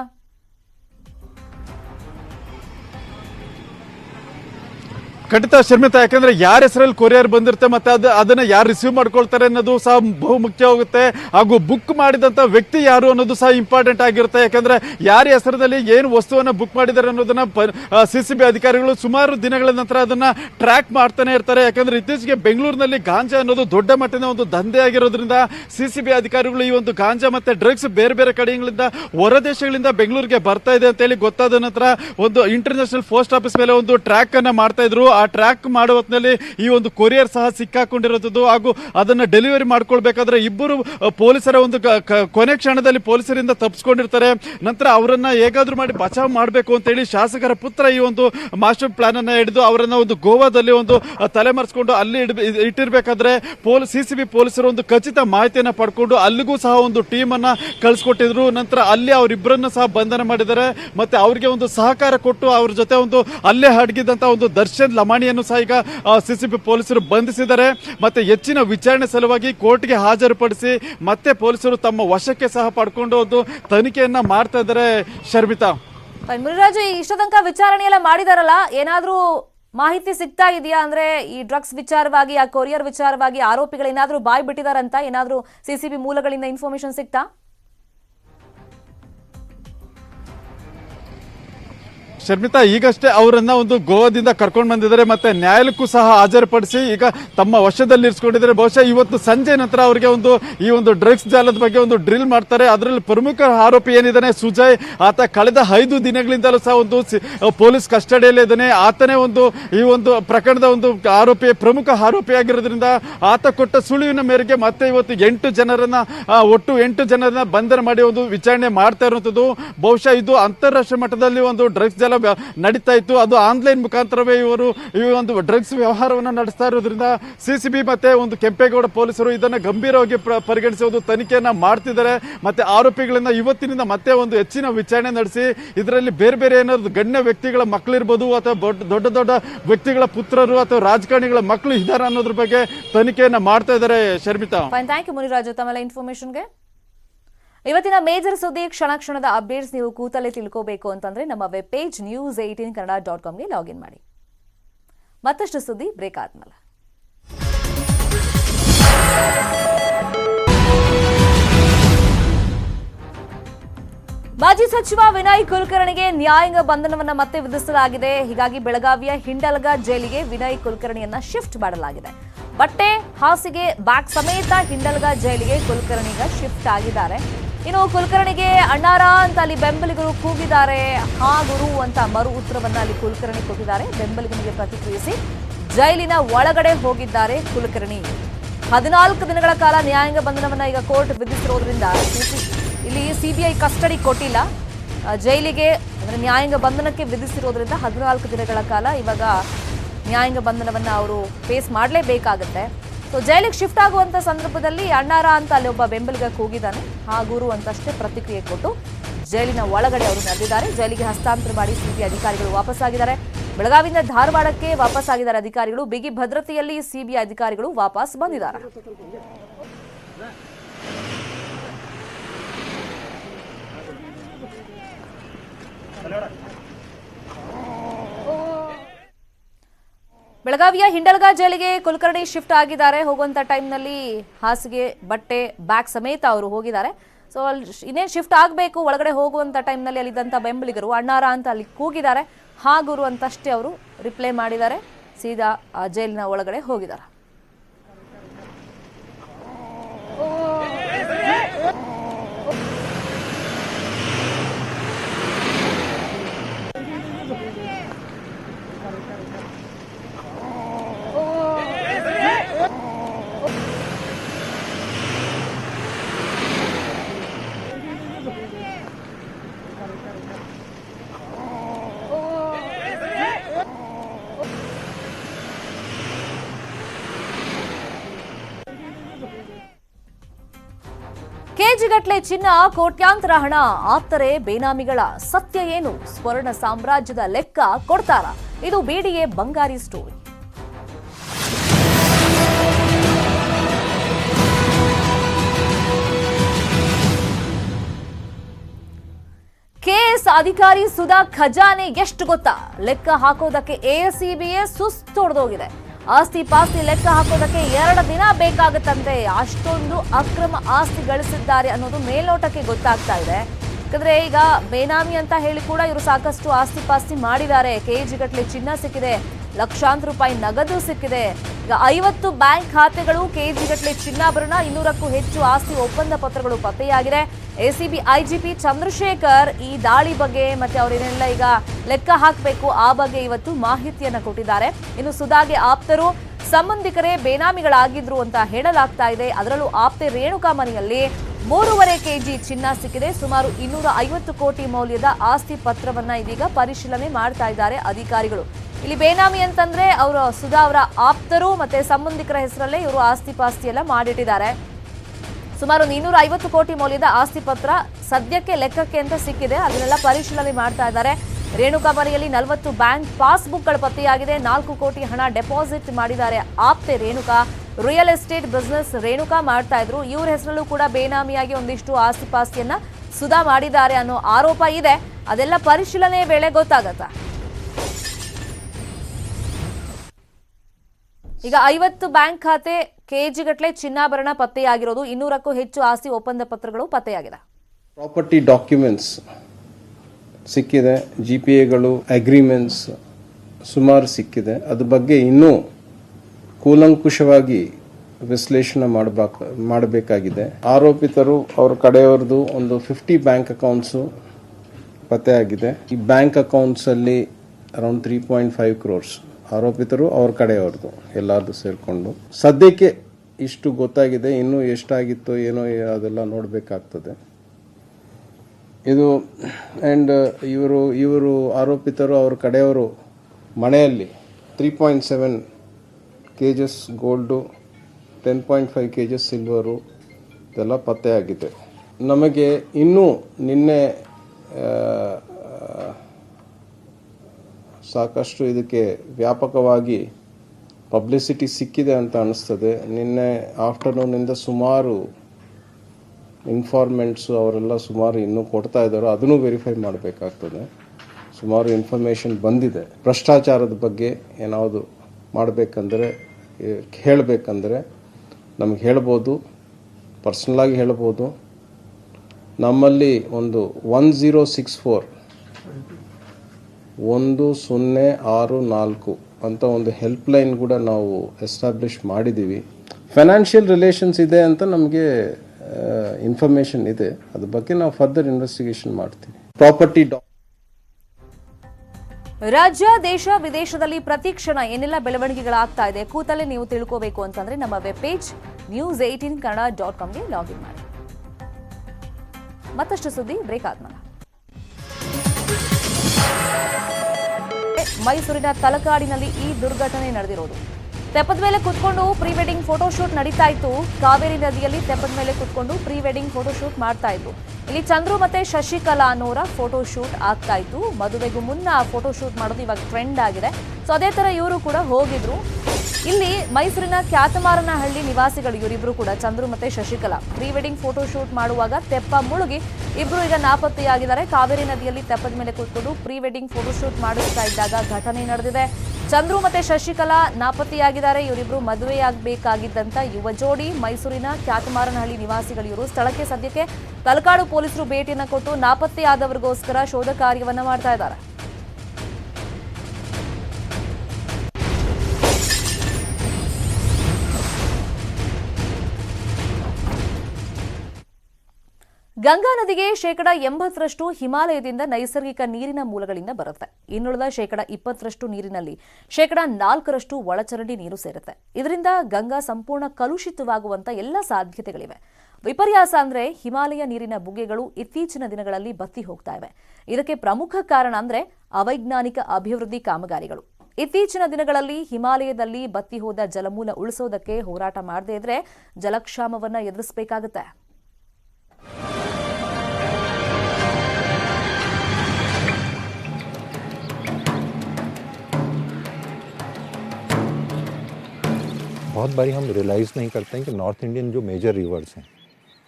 ಖಂಡಿತ ಶರ್ಮಿತ, ಯಾಕಂದ್ರೆ ಯಾರ ಹೆಸರಲ್ಲಿ ಕೊರಿಯರ್ ಬಂದಿರುತ್ತೆ ಮತ್ತೆ ಅದು ಅದನ್ನ ಯಾರು ರಿಸೀವ್ ಮಾಡ್ಕೊಳ್ತಾರೆ ಅನ್ನೋದು ಸಹ ಬಹು ಮುಖ್ಯವಾಗುತ್ತೆ ಹಾಗೂ ಬುಕ್ ಮಾಡಿದಂತ ವ್ಯಕ್ತಿ ಯಾರು ಅನ್ನೋದು ಸಹ ಇಂಪಾರ್ಟೆಂಟ್ ಆಗಿರುತ್ತೆ. ಯಾಕಂದ್ರೆ ಯಾರ ಹೆಸರಲ್ಲಿ ಏನು ವಸ್ತುವನ್ನ ಬುಕ್ ಮಾಡಿದ್ದಾರೆ ಅನ್ನೋದನ್ನ ಸಿ ಸಿ ಬಿ ಅಧಿಕಾರಿಗಳು ಸುಮಾರು ದಿನಗಳ ನಂತರ ಅದನ್ನ ಟ್ರ್ಯಾಕ್ ಮಾಡ್ತಾನೆ ಇರ್ತಾರೆ. ಯಾಕಂದ್ರೆ ಇತ್ತೀಚೆಗೆ ಬೆಂಗಳೂರಿನಲ್ಲಿ ಗಾಂಜಾ ಅನ್ನೋದು ದೊಡ್ಡ ಮಟ್ಟದ ಒಂದು ದಂಧೆ ಆಗಿರೋದ್ರಿಂದ ಸಿ ಸಿ ಬಿ ಅಧಿಕಾರಿಗಳು ಈ ಒಂದು ಗಾಂಜಾ ಮತ್ತೆ ಡ್ರಗ್ಸ್ ಬೇರೆ ಬೇರೆ ಕಡೆಗಳಿಂದ ಹೊರ ದೇಶಗಳಿಂದ ಬೆಂಗಳೂರಿಗೆ ಬರ್ತಾ ಇದೆ ಅಂತ ಹೇಳಿ ಗೊತ್ತಾದ ನಂತರ ಒಂದು ಇಂಟರ್ನ್ಯಾಷನಲ್ ಪೋಸ್ಟ್ ಆಫೀಸ್ ಮೇಲೆ ಒಂದು ಟ್ರ್ಯಾಕ್ ಅನ್ನ ಮಾಡ್ತಾ ಇದ್ರು. ಆ ಟ್ರ್ಯಾಕ್ ಮಾಡುವ ಹೊತ್ತಿನಲ್ಲಿ ಈ ಒಂದು ಕೊರಿಯರ್ ಸಹ ಸಿಕ್ಕಾಕೊಂಡಿರುವಂಥದ್ದು ಹಾಗೂ ಅದನ್ನು ಡೆಲಿವರಿ ಮಾಡ್ಕೊಳ್ಬೇಕಾದ್ರೆ ಇಬ್ಬರು ಪೊಲೀಸರ ಒಂದು ಕೊನೆ ಕ್ಷಣದಲ್ಲಿ ಪೊಲೀಸರಿಂದ ತಪ್ಪಿಸ್ಕೊಂಡಿರ್ತಾರೆ ನಂತರ ಅವರನ್ನು ಹೇಗಾದರೂ ಮಾಡಿ ಬಚಾವ್ ಮಾಡಬೇಕು ಅಂತೇಳಿ ಶಾಸಕರ ಪುತ್ರ ಈ ಒಂದು ಮಾಸ್ಟರ್ ಪ್ಲಾನನ್ನು ಹಿಡಿದು ಅವರನ್ನು ಒಂದು ಗೋವಾದಲ್ಲಿ ಒಂದು ತಲೆಮರೆಸ್ಕೊಂಡು ಅಲ್ಲಿ ಇಟ್ಟಿರಬೇಕಾದ್ರೆ ಪೊಲೀಸ್ ಸಿ ಸಿ ಬಿ ಪೊಲೀಸರು ಒಂದು ಖಚಿತ ಮಾಹಿತಿಯನ್ನು ಪಡ್ಕೊಂಡು ಅಲ್ಲಿಗೂ ಸಹ ಒಂದು ಟೀಮನ್ನು ಕಳಿಸ್ಕೊಟ್ಟಿದ್ರು. ನಂತರ ಅಲ್ಲಿ ಅವರಿಬ್ಬರನ್ನು ಸಹ ಬಂಧನ ಮಾಡಿದ್ದಾರೆ. ಮತ್ತು ಅವರಿಗೆ ಒಂದು ಸಹಕಾರ ಕೊಟ್ಟು ಅವ್ರ ಜೊತೆ ಒಂದು ಅಲ್ಲೇ ಅಡಗಿದಂತ ಒಂದು ದರ್ಶನ್ ಲಮಾಣಿಯನ್ನು ಸಹ ಈಗ ಸಿಸಿಬಿ ಪೊಲೀಸರು ಬಂಧಿಸಿದ್ದಾರೆ. ಮತ್ತೆ ಹೆಚ್ಚಿನ ವಿಚಾರಣೆ ಸಲುವಾಗಿ ಕೋರ್ಟ್ಗೆ ಹಾಜರುಪಡಿಸಿ ಮತ್ತೆ ಪೊಲೀಸರು ತಮ್ಮ ವಶಕ್ಕೆ ಸಹ ಪಡ್ಕೊಂಡು ಒಂದು ತನಿಖೆಯನ್ನ ಮಾಡ್ತಾ ಇದ್ದಾರೆ ಶರ್ಮಿತಾ. ಮುನಿರಾಜು ಇಷ್ಟ ತನಕ ವಿಚಾರಣೆ ಮಾಡಿದಾರಲ್ಲ? ಏನಾದ್ರೂ ಮಾಹಿತಿ ಸಿಗ್ತಾ ಇದೆಯಾ? ಅಂದ್ರೆ ಈ ಡ್ರಗ್ಸ್ ವಿಚಾರವಾಗಿ, ಆ ಕೊರಿಯರ್ ವಿಚಾರವಾಗಿ ಆರೋಪಿಗಳು ಏನಾದ್ರೂ ಬಾಯ್ ಬಿಟ್ಟಿದಾರಂತ ಏನಾದ್ರೂ ಸಿಸಿಬಿ ಮೂಲಗಳಿಂದ ಇನ್ಫಾರ್ಮೇಶನ್ ಸಿಗ್ತಾ? ಶರ್ಮಿತಾ, ಈಗಷ್ಟೇ ಅವರನ್ನ ಒಂದು ಗೋವಾದಿಂದ ಕರ್ಕೊಂಡು ಬಂದಿದ್ದಾರೆ, ಮತ್ತೆ ನ್ಯಾಯಾಲಯಕ್ಕೂ ಸಹ ಹಾಜರುಪಡಿಸಿ ಈಗ ತಮ್ಮ ವಶದಲ್ಲಿ ಇರಿಸಿಕೊಂಡಿದ್ದಾರೆ. ಬಹುಶಃ ಇವತ್ತು ಸಂಜೆ ನಂತರ ಅವರಿಗೆ ಒಂದು, ಈ ಒಂದು ಡ್ರಗ್ಸ್ ಜಾಲದ ಬಗ್ಗೆ ಒಂದು ಡ್ರಿಲ್ ಮಾಡ್ತಾರೆ. ಅದರಲ್ಲಿ ಪ್ರಮುಖ ಆರೋಪಿ ಏನಿದ್ದಾನೆ, ಸುಜಯ್. ಆತ ಕಳೆದ ಐದು ದಿನಗಳಿಂದಲೂ ಸಹ ಒಂದು ಪೊಲೀಸ್ ಕಸ್ಟಡಿಯಲ್ಲಿ ಇದ್ದಾನೆ. ಆತನೇ ಒಂದು, ಈ ಒಂದು ಪ್ರಕರಣದ ಒಂದು ಆರೋಪಿ, ಪ್ರಮುಖ ಆರೋಪಿ ಆಗಿರೋದ್ರಿಂದ ಆತ ಕೊಟ್ಟ ಸುಳಿವಿನ ಮೇರೆಗೆ ಮತ್ತೆ ಇವತ್ತು ಎಂಟು ಜನರನ್ನ ಒಟ್ಟು ಎಂಟು ಜನರನ್ನ ಬಂಧನ ಮಾಡಿ ಒಂದು ವಿಚಾರಣೆ ಮಾಡ್ತಾ ಇರುವಂಥದ್ದು. ಬಹುಶಃ ಇದು ಅಂತಾರಾಷ್ಟ್ರೀಯ ಮಟ್ಟದಲ್ಲಿ ಒಂದು ಡ್ರಗ್ಸ್ ಜಾಲ ನಡೀತಾ ಇತ್ತು. ಅದು ಆನ್ಲೈನ್ ಮುಖಾಂತರವೇ ಇವರು ಈ ಒಂದು ಡ್ರಗ್ಸ್ ವ್ಯವಹಾರವನ್ನು ನಡೆಸ್ತಾ ಇರೋದ್ರಿಂದ ಸಿಸಿಬಿ ಮತ್ತೆ ಒಂದು ಕೆಂಪೇಗೌಡ ಪೊಲೀಸರು ಇದನ್ನ ಗಂಭೀರವಾಗಿ ಪರಿಗಣಿಸಿ ಒಂದು ತನಿಖೆಯನ್ನ ಮಾಡ್ತಿದ್ದಾರೆ. ಮತ್ತೆ ಆರೋಪಿಗಳಿಂದ ಇವತ್ತಿನಿಂದ ಮತ್ತೆ ಒಂದು ಹೆಚ್ಚಿನ ವಿಚಾರಣೆ ನಡೆಸಿ, ಇದರಲ್ಲಿ ಬೇರೆ ಬೇರೆ ಏನಾದ್ರು ಗಣ್ಯ ವ್ಯಕ್ತಿಗಳ ಮಕ್ಕಳಿರ್ಬೋದು ಅಥವಾ ದೊಡ್ಡ ದೊಡ್ಡ ವ್ಯಕ್ತಿಗಳ ಪುತ್ರರು ಅಥವಾ ರಾಜಕಾರಣಿಗಳ ಮಕ್ಕಳು ಇದ್ದಾರೆ ಅನ್ನೋದ್ರ ಬಗ್ಗೆ ತನಿಖೆಯನ್ನ ಮಾಡ್ತಾ ಇದ್ದಾರೆ ಶರ್ಮಿತಾ. ಥ್ಯಾಂಕ್ ಯು ಮುನಿರಾಜು ತಮ್ಮ ಇನ್ಫಾರ್ಮೇಶನ್ಗೆ ಇವತ್ತಿನ ಮೇಜರ್ ಸುದ್ದಿ ಕ್ಷಣ ಕ್ಷಣದ ಅಪ್ಡೇಟ್ಸ್ ನೀವು ಕೂತಲೇ ತಿಳ್ಕೋಬೇಕು ಅಂತಂದ್ರೆ ನಮ್ಮ web page news eighteen Kannada dot ಕಾಮ್ಗೆ login ಮಾಡಿ. ಮತ್ತಷ್ಟು ಸುದ್ದಿ ಬ್ರೇಕ್ ಆದ್ಮೇಲೆ. ಮಾಜಿ ಸಚಿವ ವಿನಯ್ ಕುಲಕರ್ಣಿಗೆ ನ್ಯಾಯಾಂಗ ಬಂಧನವನ್ನ ಮತ್ತೆ ವಿಧಿಸಲಾಗಿದೆ. ಹೀಗಾಗಿ ಬೆಳಗಾವಿಯ ಹಿಂಡಲಗ ಜೈಲಿಗೆ ವಿನಯ್ ಕುಲಕರ್ಣಿಯನ್ನ ಶಿಫ್ಟ್ ಮಾಡಲಾಗಿದೆ. ಬಟ್ಟೆ, ಹಾಸಿಗೆ, ಬ್ಯಾಗ್ ಸಮೇತ ಹಿಂಡಲಗ ಜೈಲಿಗೆ ಕುಲಕರ್ಣಿಗ ಶಿಫ್ಟ್ ಆಗಿದ್ದಾರೆ. ಇನ್ನು ಕುಲಕರ್ಣಿಗೆ ಅಣ್ಣಾರ ಅಂತ ಅಲ್ಲಿ ಬೆಂಬಲಿಗರು ಕೂಗಿದ್ದಾರೆ, ಹಾ ಗುರು ಅಂತ ಮರು ಉತ್ತರವನ್ನ ಅಲ್ಲಿ ಕುಲಕರ್ಣಿ ಕೊಟ್ಟಿದ್ದಾರೆ. ಬೆಂಬಲಿಗನಿಗೆ ಪ್ರತಿಕ್ರಿಯಿಸಿ, ಜೈಲಿನ ಒಳಗಡೆ ಹೋಗಿದ್ದಾರೆ ಕುಲಕರ್ಣಿ. ಹದಿನಾಲ್ಕು ದಿನಗಳ ಕಾಲ ನ್ಯಾಯಾಂಗ ಬಂಧನವನ್ನ ಈಗ ಕೋರ್ಟ್ ವಿಧಿಸಿರೋದ್ರಿಂದ ಇಲ್ಲಿ ಸಿಬಿಐ ಕಸ್ಟಡಿ ಕೊಟ್ಟಿಲ್ಲ. ಜೈಲಿಗೆ, ಅಂದ್ರೆ ನ್ಯಾಯಾಂಗ ಬಂಧನಕ್ಕೆ ವಿಧಿಸಿರೋದ್ರಿಂದ ಹದಿನಾಲ್ಕು ದಿನಗಳ ಕಾಲ ಇವಾಗ ನ್ಯಾಯಾಂಗ ಬಂಧನವನ್ನ ಅವರು ಫೇಸ್ ಮಾಡಲೇಬೇಕಾಗತ್ತೆ. ಜೈಲಿಗೆ ಶಿಫ್ಟ್ ಆಗುವಂತ ಸಂದರ್ಭದಲ್ಲಿ ಅಣ್ಣಾರ ಅಂತ ಅಲ್ಲಿ ಒಬ್ಬ ಬೆಂಬಲಿಗ ಕೂಗಿದ್ದಾನೆ ಆ ಗುರು ಅಂತಷ್ಟೇ ಪ್ರತಿಕ್ರಿಯೆ ಕೊಟ್ಟು ಜೈಲಿನ ಒಳಗಡೆ ಅವರು ನಡೆದಿದ್ದಾರೆ. ಜೈಲಿಗೆ ಹಸ್ತಾಂತರ ಮಾಡಿ ಸಿಬಿಐ ಅಧಿಕಾರಿಗಳು ವಾಪಸ್ಸಾಗಿದ್ದಾರೆ ಬೆಳಗಾವಿಯಿಂದ ಧಾರವಾಡಕ್ಕೆ ವಾಪಸ್ಸಾಗಿದ್ದಾರೆ ಅಧಿಕಾರಿಗಳು. ಬಿಗಿ ಭದ್ರತೆಯಲ್ಲಿ ಸಿಬಿಐ ಅಧಿಕಾರಿಗಳು ವಾಪಸ್ ಬಂದಿದ್ದಾರೆ. ಬೆಳಗಾವಿಯ ಹಿಂಡಲ್ಗಾ ಜೈಲಿಗೆ ಕುಲಕರ್ಣಿ ಶಿಫ್ಟ್ ಆಗಿದ್ದಾರೆ. ಹೋಗುವಂತ ಟೈಮ್ನಲ್ಲಿ ಹಾಸಿಗೆ, ಬಟ್ಟೆ ಬ್ಯಾಗ್ ಸಮೇತ ಅವರು ಹೋಗಿದ್ದಾರೆ. ಸೊ ಅಲ್ಲಿ ಇನ್ನೇನು ಶಿಫ್ಟ್ ಆಗಬೇಕು, ಒಳಗಡೆ ಹೋಗುವಂತ ಟೈಮ್ನಲ್ಲಿ ಅಲ್ಲಿದ್ದಂಥ ಬೆಂಬಲಿಗರು ಅಣ್ಣಾರ ಅಂತ ಅಲ್ಲಿ ಕೂಗಿದ್ದಾರೆ. ಹಾ ಅಂತಷ್ಟೇ ಅವರು ರಿಪ್ಲೈ ಮಾಡಿದ್ದಾರೆ. ಸೀದಾ ಜೈಲಿನ ಒಳಗಡೆ ಹೋಗಿದ್ದಾರೆ. ಕೆಜಿಗಟ್ಲೆ ಚಿನ್ನ, ಕೋಟ್ಯಾಂತರ ಹಣ. ಆಪ್ತರೆ ಬೇನಾಮಿಗಳ ಸತ್ಯ ಏನು? ಸ್ವರ್ಣ ಸಾಮ್ರಾಜ್ಯದ ಲೆಕ್ಕ ಕೊಡ್ತಾರ? ಇದು ಬಿಡಿಎ ಬಂಗಾರಿ ಸ್ಟೋರಿ ಕೆಎಸ್ ಅಧಿಕಾರಿ ಸುಧಾ ಖಜಾನೆ, ಎಷ್ಟು ಗೊತ್ತಾ? ಲೆಕ್ಕ ಹಾಕೋದಕ್ಕೆ ಎಸಿಬಿಎ ಸುಸ್ತು ಹೊಡೆದೋಗಿದೆ ಆಸ್ತಿ ಪಾಸ್ತಿ ಲೆಕ್ಕ ಹಾಕೋದಕ್ಕೆ ಎರಡು ದಿನ ಬೇಕಾಗುತ್ತಂತೆ. ಅಷ್ಟೊಂದು ಅಕ್ರಮ ಆಸ್ತಿ ಗಳಿಸಿದ್ದಾರೆ ಅನ್ನೋದು ಮೇಲ್ನೋಟಕ್ಕೆ ಗೊತ್ತಾಗ್ತಾ ಇದೆ. ಯಾಕಂದ್ರೆ ಈಗ ಬೇನಾಮಿ ಅಂತ ಹೇಳಿ ಕೂಡ ಇವರು ಸಾಕಷ್ಟು ಆಸ್ತಿ ಪಾಸ್ತಿ ಮಾಡಿದ್ದಾರೆ. ಕೆಜಿ ಗಟ್ಟಲೆ ಚಿನ್ನ ಸಿಕ್ಕಿದೆ. ಲಕ್ಷಾಂತರ ರೂಪಾಯಿ ನಗದು ಸಿಕ್ಕಿದೆ. ಈಗ ಐವತ್ತು ಬ್ಯಾಂಕ್ ಖಾತೆಗಳು, ಕೆಜಿಗಟ್ಟಲೆ ಚಿನ್ನಾಭರಣ, ಇನ್ನೂರಕ್ಕೂ ಹೆಚ್ಚು ಆಸ್ತಿ ಒಪ್ಪಂದ ಪತ್ರಗಳು ಪತ್ತೆಯಾಗಿದೆ. ಎಸಿಬಿ, ಐಜಿಪಿ ಚಂದ್ರಶೇಖರ್ ಈ ದಾಳಿ ಬಗ್ಗೆ ಮತ್ತೆ ಅವರೇನೆಲ್ಲ ಈಗ ಲೆಕ್ಕ ಹಾಕಬೇಕು ಆ ಬಗ್ಗೆ ಇವತ್ತು ಮಾಹಿತಿಯನ್ನು ಕೊಟ್ಟಿದ್ದಾರೆ. ಇನ್ನು ಸುಧಾಗೆ ಆಪ್ತರು, ಸಂಬಂಧಿಕರೇ ಬೇನಾಮಿಗಳಾಗಿದ್ರು ಅಂತ ಹೇಳಲಾಗ್ತಾ ಇದೆ. ಅದರಲ್ಲೂ ಆಪ್ತೆ ರೇಣುಕಾ ಮನೆಯಲ್ಲಿ ಮೂರುವರೆ ಕೆಜಿ ಚಿನ್ನ ಸಿಕ್ಕಿದೆ. ಸುಮಾರು ಇನ್ನೂರ ಐವತ್ತು ಕೋಟಿ ಮೌಲ್ಯದ ಆಸ್ತಿ ಪತ್ರವನ್ನ ಇದೀಗ ಪರಿಶೀಲನೆ ಮಾಡ್ತಾ ಇದ್ದಾರೆ ಅಧಿಕಾರಿಗಳು. ಇಲ್ಲಿ ಬೇನಾಮಿ ಅಂತಂದ್ರೆ ಅವರು ಸುಧಾ ಅವರ ಆಪ್ತರು ಮತ್ತೆ ಸಂಬಂಧಿಕರ ಹೆಸರಲ್ಲೇ ಇವರು ಆಸ್ತಿ ಪಾಸ್ತಿ ಎಲ್ಲ ಮಾಡಿಟ್ಟಿದ್ದಾರೆ. ಸುಮಾರು ಇನ್ನೂರ ಐವತ್ತು ಕೋಟಿ ಮೌಲ್ಯದ ಆಸ್ತಿ ಪತ್ರ ಸದ್ಯಕ್ಕೆ ಲೆಕ್ಕಕ್ಕೆ ಅಂತ ಸಿಕ್ಕಿದೆ. ಅದನ್ನೆಲ್ಲ ಪರಿಶೀಲನೆ ಮಾಡ್ತಾ ಇದ್ದಾರೆ. ರೇಣುಕಾ ಮನೆಯಲ್ಲಿ ನಲವತ್ತು ಬ್ಯಾಂಕ್ ಪಾಸ್ಬುಕ್ಗಳು ಪತ್ತೆಯಾಗಿದೆ. ನಾಲ್ಕು ಕೋಟಿ ಹಣ ಡೆಪಾಸಿಟ್ ಮಾಡಿದ್ದಾರೆ ಆಪ್ತೆ Renuka. Real estate business Renuka ಮಾಡ್ತಾ ಇದ್ರು. ಇವ್ರ ಹೆಸರಲ್ಲೂ ಕೂಡ ಬೇನಾಮಿಯಾಗಿ ಒಂದಿಷ್ಟು ಆಸ್ತಿ ಪಾಸ್ತಿಯನ್ನ ಸುಧಾ ಮಾಡಿದ್ದಾರೆ ಅನ್ನೋ ಆರೋಪ ಇದೆ. ಅದೆಲ್ಲ ಪರಿಶೀಲನೆ ವೇಳೆ ಗೊತ್ತಾಗತ್ತಾ? ಈಗ ಐವತ್ತು ಬ್ಯಾಂಕ್ ಖಾತೆ ಕೆಜಿಗಟ್ಟಲೆ ಚಿನ್ನಾಭರಣ ಪತ್ತೆಯಾಗಿರೋದು ಇನ್ನೂರಕ್ಕೂ ಹೆಚ್ಚು ಆಸ್ತಿ ಒಪ್ಪಂದ ಪತ್ರಗಳು ಪತ್ತೆಯಾಗಿದೆ. ಪ್ರಾಪರ್ಟಿ ಡಾಕ್ಯುಮೆಂಟ್ಸ್ ಸಿಕ್ಕಿದೆ ಜಿ ಪಿ ಎಗಳು ಅಗ್ರಿಮೆಂಟ್ಸ್ ಸುಮಾರು ಸಿಕ್ಕಿದೆ. ಅದ್ರ ಬಗ್ಗೆ ಇನ್ನೂ ಕೂಲಂಕುಷವಾಗಿ ವಿಶ್ಲೇಷಣೆ ಮಾಡಬೇಕು, ಮಾಡಬೇಕಾಗಿದೆ. ಆರೋಪಿತರು ಅವ್ರ ಕಡೆಯವ್ರದ್ದು ಒಂದು ಫಿಫ್ಟಿ ಬ್ಯಾಂಕ್ ಅಕೌಂಟ್ಸು ಪತ್ತೆಯಾಗಿದೆ. ಈ bank ಅಕೌಂಟ್ಸಲ್ಲಿ around three point five crores ಆರೋಪಿತರು ಅವ್ರ ಕಡೆಯವ್ರದ್ದು, ಎಲ್ಲಾರ್ದು ಸೇರಿಕೊಂಡು. ಸದ್ಯಕ್ಕೆ ಇಷ್ಟು ಗೊತ್ತಾಗಿದೆ, ಇನ್ನೂ ಎಷ್ಟಾಗಿತ್ತು ಏನೋ ಅದೆಲ್ಲ ನೋಡಬೇಕಾಗ್ತದೆ. ಇದು ಆ್ಯಂಡ್ ಇವರು ಇವರು ಆರೋಪಿತರು ಅವ್ರ ಕಡೆಯವರು ಮನೆಯಲ್ಲಿ three point seven kgs gold ten point five kgs silver ಇದೆಲ್ಲ ಪತ್ತೆಯಾಗಿದೆ. ನಮಗೆ ಇನ್ನೂ ನಿನ್ನೆ ಸಾಕಷ್ಟು ಇದಕ್ಕೆ ವ್ಯಾಪಕವಾಗಿ ಪಬ್ಲಿಸಿಟಿ ಸಿಕ್ಕಿದೆ ಅಂತ ಅನಿಸ್ತದೆ. ನಿನ್ನೆ ಆಫ್ಟರ್ನೂನಿಂದ ಸುಮಾರು ಇನ್ಫಾರ್ಮೆಂಟ್ಸು ಅವರೆಲ್ಲ ಸುಮಾರು ಇನ್ನೂ ಕೊಡ್ತಾ ಇದ್ದಾರೋ. ಅದನ್ನು ವೆರಿಫೈ ಮಾಡಬೇಕಾಗ್ತದೆ. ಸುಮಾರು ಇನ್ಫಾರ್ಮೇಷನ್ ಬಂದಿದೆ. ಭ್ರಷ್ಟಾಚಾರದ ಬಗ್ಗೆ ಏನಾವುದು ಮಾಡಬೇಕಂದ್ರೆ ಹೇಳಬೇಕಂದ್ರೆ ನಮಗೆ ಹೇಳ್ಬೋದು ಪರ್ಸ್ನಲಾಗಿ ಹೇಳ್ಬೋದು. ನಮ್ಮಲ್ಲಿ ಒಂದು ಒನ್ ಝೀರೋ ಸಿಕ್ಸ್ ಫೋರ್ ಒಂದು ಸೊನ್ನೆ ಆರು ನಾಲ್ಕು ಅಂತ ಒಂದು ಹೆಲ್ಪ್ ಲೈನ್ ಕೂಡ ನಾವು ಎಸ್ಟಾಬ್ಲಿಷ್ ಮಾಡಿದ್ದೀವಿ ಫೈನಾನ್ಷಿಯಲ್ ರಿಲೇಷನ್ಸ್ ಇದೆ ಅಂತ ನಮಗೆ ಇನ್ಫಾರ್ಮೇಷನ್ ಇದೆ. ಅದ್ರ ಬಗ್ಗೆ ನಾವು ಫರ್ದರ್ ಇನ್ವೆಸ್ಟಿಗೇಷನ್ ಮಾಡ್ತೀವಿ. ಪ್ರಾಪರ್ಟಿ ರಾಜ್ಯ, ದೇಶ, ವಿದೇಶದಲ್ಲಿ ಪ್ರತಿ ಕ್ಷಣ ಏನೆಲ್ಲ ಬೆಳವಣಿಗೆಗಳಾಗ್ತಾ ಇದೆ ಕೂತಲ್ಲೇ ನೀವು ತಿಳ್ಕೋಬೇಕು ಅಂತಂದ್ರೆ ನಮ್ಮ web page news eighteen Kannada dot ಕಾಮ್ಗೆ login ಮಾಡಿ. ಮತ್ತಷ್ಟು ಸುದ್ದಿ, ಬ್ರೇಕ್ ಆದ್ಮೇಲೆ. ಮೈಸೂರಿನ ತಲಕಾಡಿನಲ್ಲಿ ಈ ದುರ್ಘಟನೆ ನಡೆದಿರೋದು. ತೆಪ್ಪದ ಮೇಲೆ ಕುತ್ಕೊಂಡು ಪ್ರೀ ವೆಡ್ಡಿಂಗ್ ಫೋಟೋಶೂಟ್ ನಡೀತಾ ಇತ್ತು. ಕಾವೇರಿ ನದಿಯಲ್ಲಿ ತೆಪ್ಪದ ಮೇಲೆ ಕುತ್ಕೊಂಡು ಪ್ರೀ ವೆಡ್ಡಿಂಗ್ ಫೋಟೋಶೂಟ್ ಮಾಡ್ತಾ ಇದ್ರು. ಇಲ್ಲಿ ಚಂದ್ರು ಮತ್ತೆ ಶಶಿಕಲಾ ಅನ್ನೋರ ಫೋಟೋಶೂಟ್ ಆಗ್ತಾ ಇತ್ತು. ಮದುವೆಗೂ ಮುನ್ನ ಫೋಟೋಶೂಟ್ ಮಾಡೋದು ಇವಾಗ ಟ್ರೆಂಡ್ ಆಗಿದೆ. ಸೊ, ಅದೇ ತರ ಇವರು ಕೂಡ ಹೋಗಿದ್ರು. ಇಲ್ಲಿ ಮೈಸೂರಿನ ಖ್ಯಾತಮಾರನಹಳ್ಳಿ ನಿವಾಸಿಗಳು ಇವರಿಬ್ರು ಕೂಡ ಚಂದ್ರು ಮತ್ತೆ Shashikala. Pre wedding photo shoot ಮಾಡುವಾಗ ತೆಪ್ಪ ಮುಳುಗಿ ಇಬ್ರು ಈಗ ನಾಪತ್ತೆಯಾಗಿದ್ದಾರೆ. ಕಾವೇರಿ ನದಿಯಲ್ಲಿ ತೆಪ್ಪದ ಮೇಲೆ ಕೂತ್ಕೊಂಡು ಪ್ರೀ ವೆಡ್ಡಿಂಗ್ ಫೋಟೋ ಶೂಟ್ ಮಾಡಿಸ್ತಾ ಇದ್ದಾಗ ಘಟನೆ ನಡೆದಿದೆ. ಚಂದ್ರು ಮತ್ತೆ ಶಶಿಕಲಾ ನಾಪತ್ತೆಯಾಗಿದ್ದಾರೆ. ಇವರಿಬ್ರು ಮದುವೆಯಾಗಬೇಕಾಗಿದ್ದಂತ ಯುವ ಜೋಡಿ ಮೈಸೂರಿನ ಖ್ಯಾತಮಾರನಹಳ್ಳಿ ನಿವಾಸಿಗಳು ಇವರು ಸ್ಥಳಕ್ಕೆ ಸದ್ಯಕ್ಕೆ ತಲಕಾಡು ಪೊಲೀಸರು ಭೇಟಿಯನ್ನು ಕೊಟ್ಟು ನಾಪತ್ತೆಯಾದವರಿಗೋಸ್ಕರ ಶೋಧ ಕಾರ್ಯವನ್ನು ಮಾಡ್ತಾ ಇದ್ದಾರೆ. ಗಂಗಾ ನದಿಗೆ ಶೇಕಡ ಎಂಬತ್ತರಷ್ಟು ಹಿಮಾಲಯದಿಂದ ನೈಸರ್ಗಿಕ ನೀರಿನ ಮೂಲಗಳಿಂದ ಬರುತ್ತೆ. ಇನ್ನುಳಿದ ಶೇಕಡ ಇಪ್ಪತ್ತರಷ್ಟು ನೀರಿನಲ್ಲಿ ಶೇಕಡ ನಾಲ್ಕರಷ್ಟು ಒಳಚರಂಡಿ ನೀರು ಸೇರುತ್ತೆ. ಇದರಿಂದ ಗಂಗಾ ಸಂಪೂರ್ಣ ಕಲುಷಿತವಾಗುವಂತ ಎಲ್ಲ ಸಾಧ್ಯತೆಗಳಿವೆ. ವಿಪರ್ಯಾಸ ಅಂದ್ರೆ ಹಿಮಾಲಯ ನೀರಿನ ಬುಗ್ಗೆಗಳು ಇತ್ತೀಚಿನ ದಿನಗಳಲ್ಲಿ ಬತ್ತಿ ಹೋಗ್ತಾ ಇವೆ. ಇದಕ್ಕೆ ಪ್ರಮುಖ ಕಾರಣ ಅಂದ್ರೆ ಅವೈಜ್ಞಾನಿಕ ಅಭಿವೃದ್ಧಿ ಕಾಮಗಾರಿಗಳು. ಇತ್ತೀಚಿನ ದಿನಗಳಲ್ಲಿ ಹಿಮಾಲಯದಲ್ಲಿ ಬತ್ತಿ ಹೋದ ಜಲಮೂಲ ಉಳಿಸೋದಕ್ಕೆ ಹೋರಾಟ ಮಾಡದೇ ಇದ್ರೆ ಜಲಕ್ಷಾಮವನ್ನ ಎದುರಿಸಬೇಕಾಗುತ್ತೆ. बहुत बारी हम रियलाइज़ नहीं करते हैं कि नॉर्थ इंडियन जो मेजर रिवर्स हैं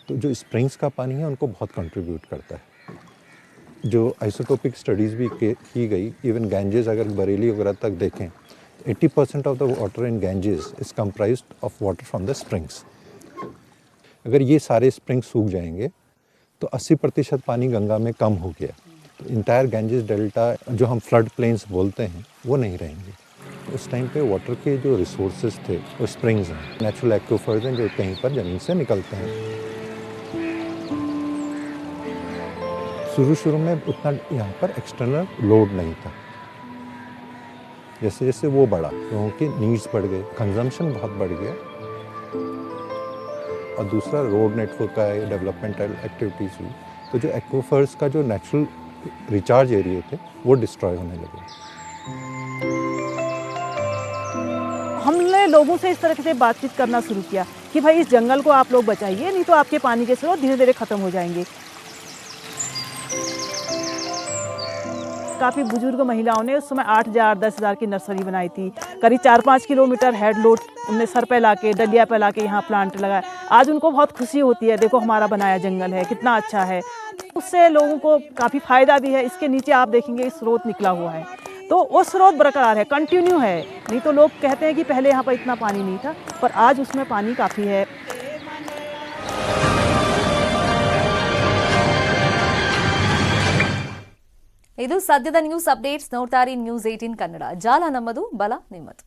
तो जो स्प्रिंग्स का पानी है, उनको बहुत कंट्रीब्यूट करता है। जो आइसोटोपिक स्टडीज़ भी की गई इवन गैंजेस अगर बरेली वगैरह तक देखें 80 percent of the water in Ganges is comprise of water from the springs अगर ये सारे स्प्रिंग्स सूख जाएँगे तो 80 प्रतिशत पानी गंगा में कम हो गया। तो इंटायर गैंजेस डेल्टा जो हम फ्लड प्लेन्स बोलते हैं, वो नहीं रहेंगे। उस टाइम पे वाटर के जो रिसोर्सेज थे, वो स्प्रिंग्स हैं। नेचुरल एक्विफर्स हैं जो कहीं पर ज़मीन से निकलते हैं। शुरू शुरू में उतना यहाँ पर एक्सटर्नल लोड नहीं था। जैसे जैसे वो बढ़ा, लोगों नीड्स बढ़ गए कंजम्पशन बहुत बढ़ गया। और दूसरा रोड नेटवर्क का डेवलपमेंटल एक्टिविटीज़ हुई। तो जो एक्वाफर्स का जो नेचुरल रिचार्ज एरिया थे, वो डिस्ट्रॉय होने लगे। लोगों से इस तरह से बातचीत करना शुरू किया कि भाई इस जंगल को आप लोग बचाइए, नहीं तो आपके पानी के स्रोत धीरे धीरे खत्म हो जाएँगे। काफ़ी बुज़ुर्ग महिलाओं ने उस समय आठ हज़ार, दस हज़ार की नर्सरी बनाई थी। करीब चार पाँच किलोमीटर हेड लोड उनने सर पे ला के डलिया पे ला के यहाँ प्लांट लगाया। आज उनको बहुत खुशी होती है, देखो हमारा बनाया जंगल है, कितना अच्छा है। उससे लोगों को काफ़ी फ़ायदा भी है, इसके नीचे आप देखेंगे स्रोत निकला हुआ है। तो वो स्रोत बरकरार है कंटिन्यू है नहीं तो लोग कहते हैं कि पहले यहाँ पर इतना पानी नहीं था पर आज उसमें पानी काफ़ी है ಇದು ಸದ್ಯದ ನ್ಯೂಸ್ ಅಪ್ಡೇಟ್ಸ್ ನೋಡ್ತಾರೆ ನ್ಯೂಸ್ ಏಟೀನ್ ಕನ್ನಡ ಜಾಲ ನಮ್ಮದು ಬಲ ನಿಮ್ಮದು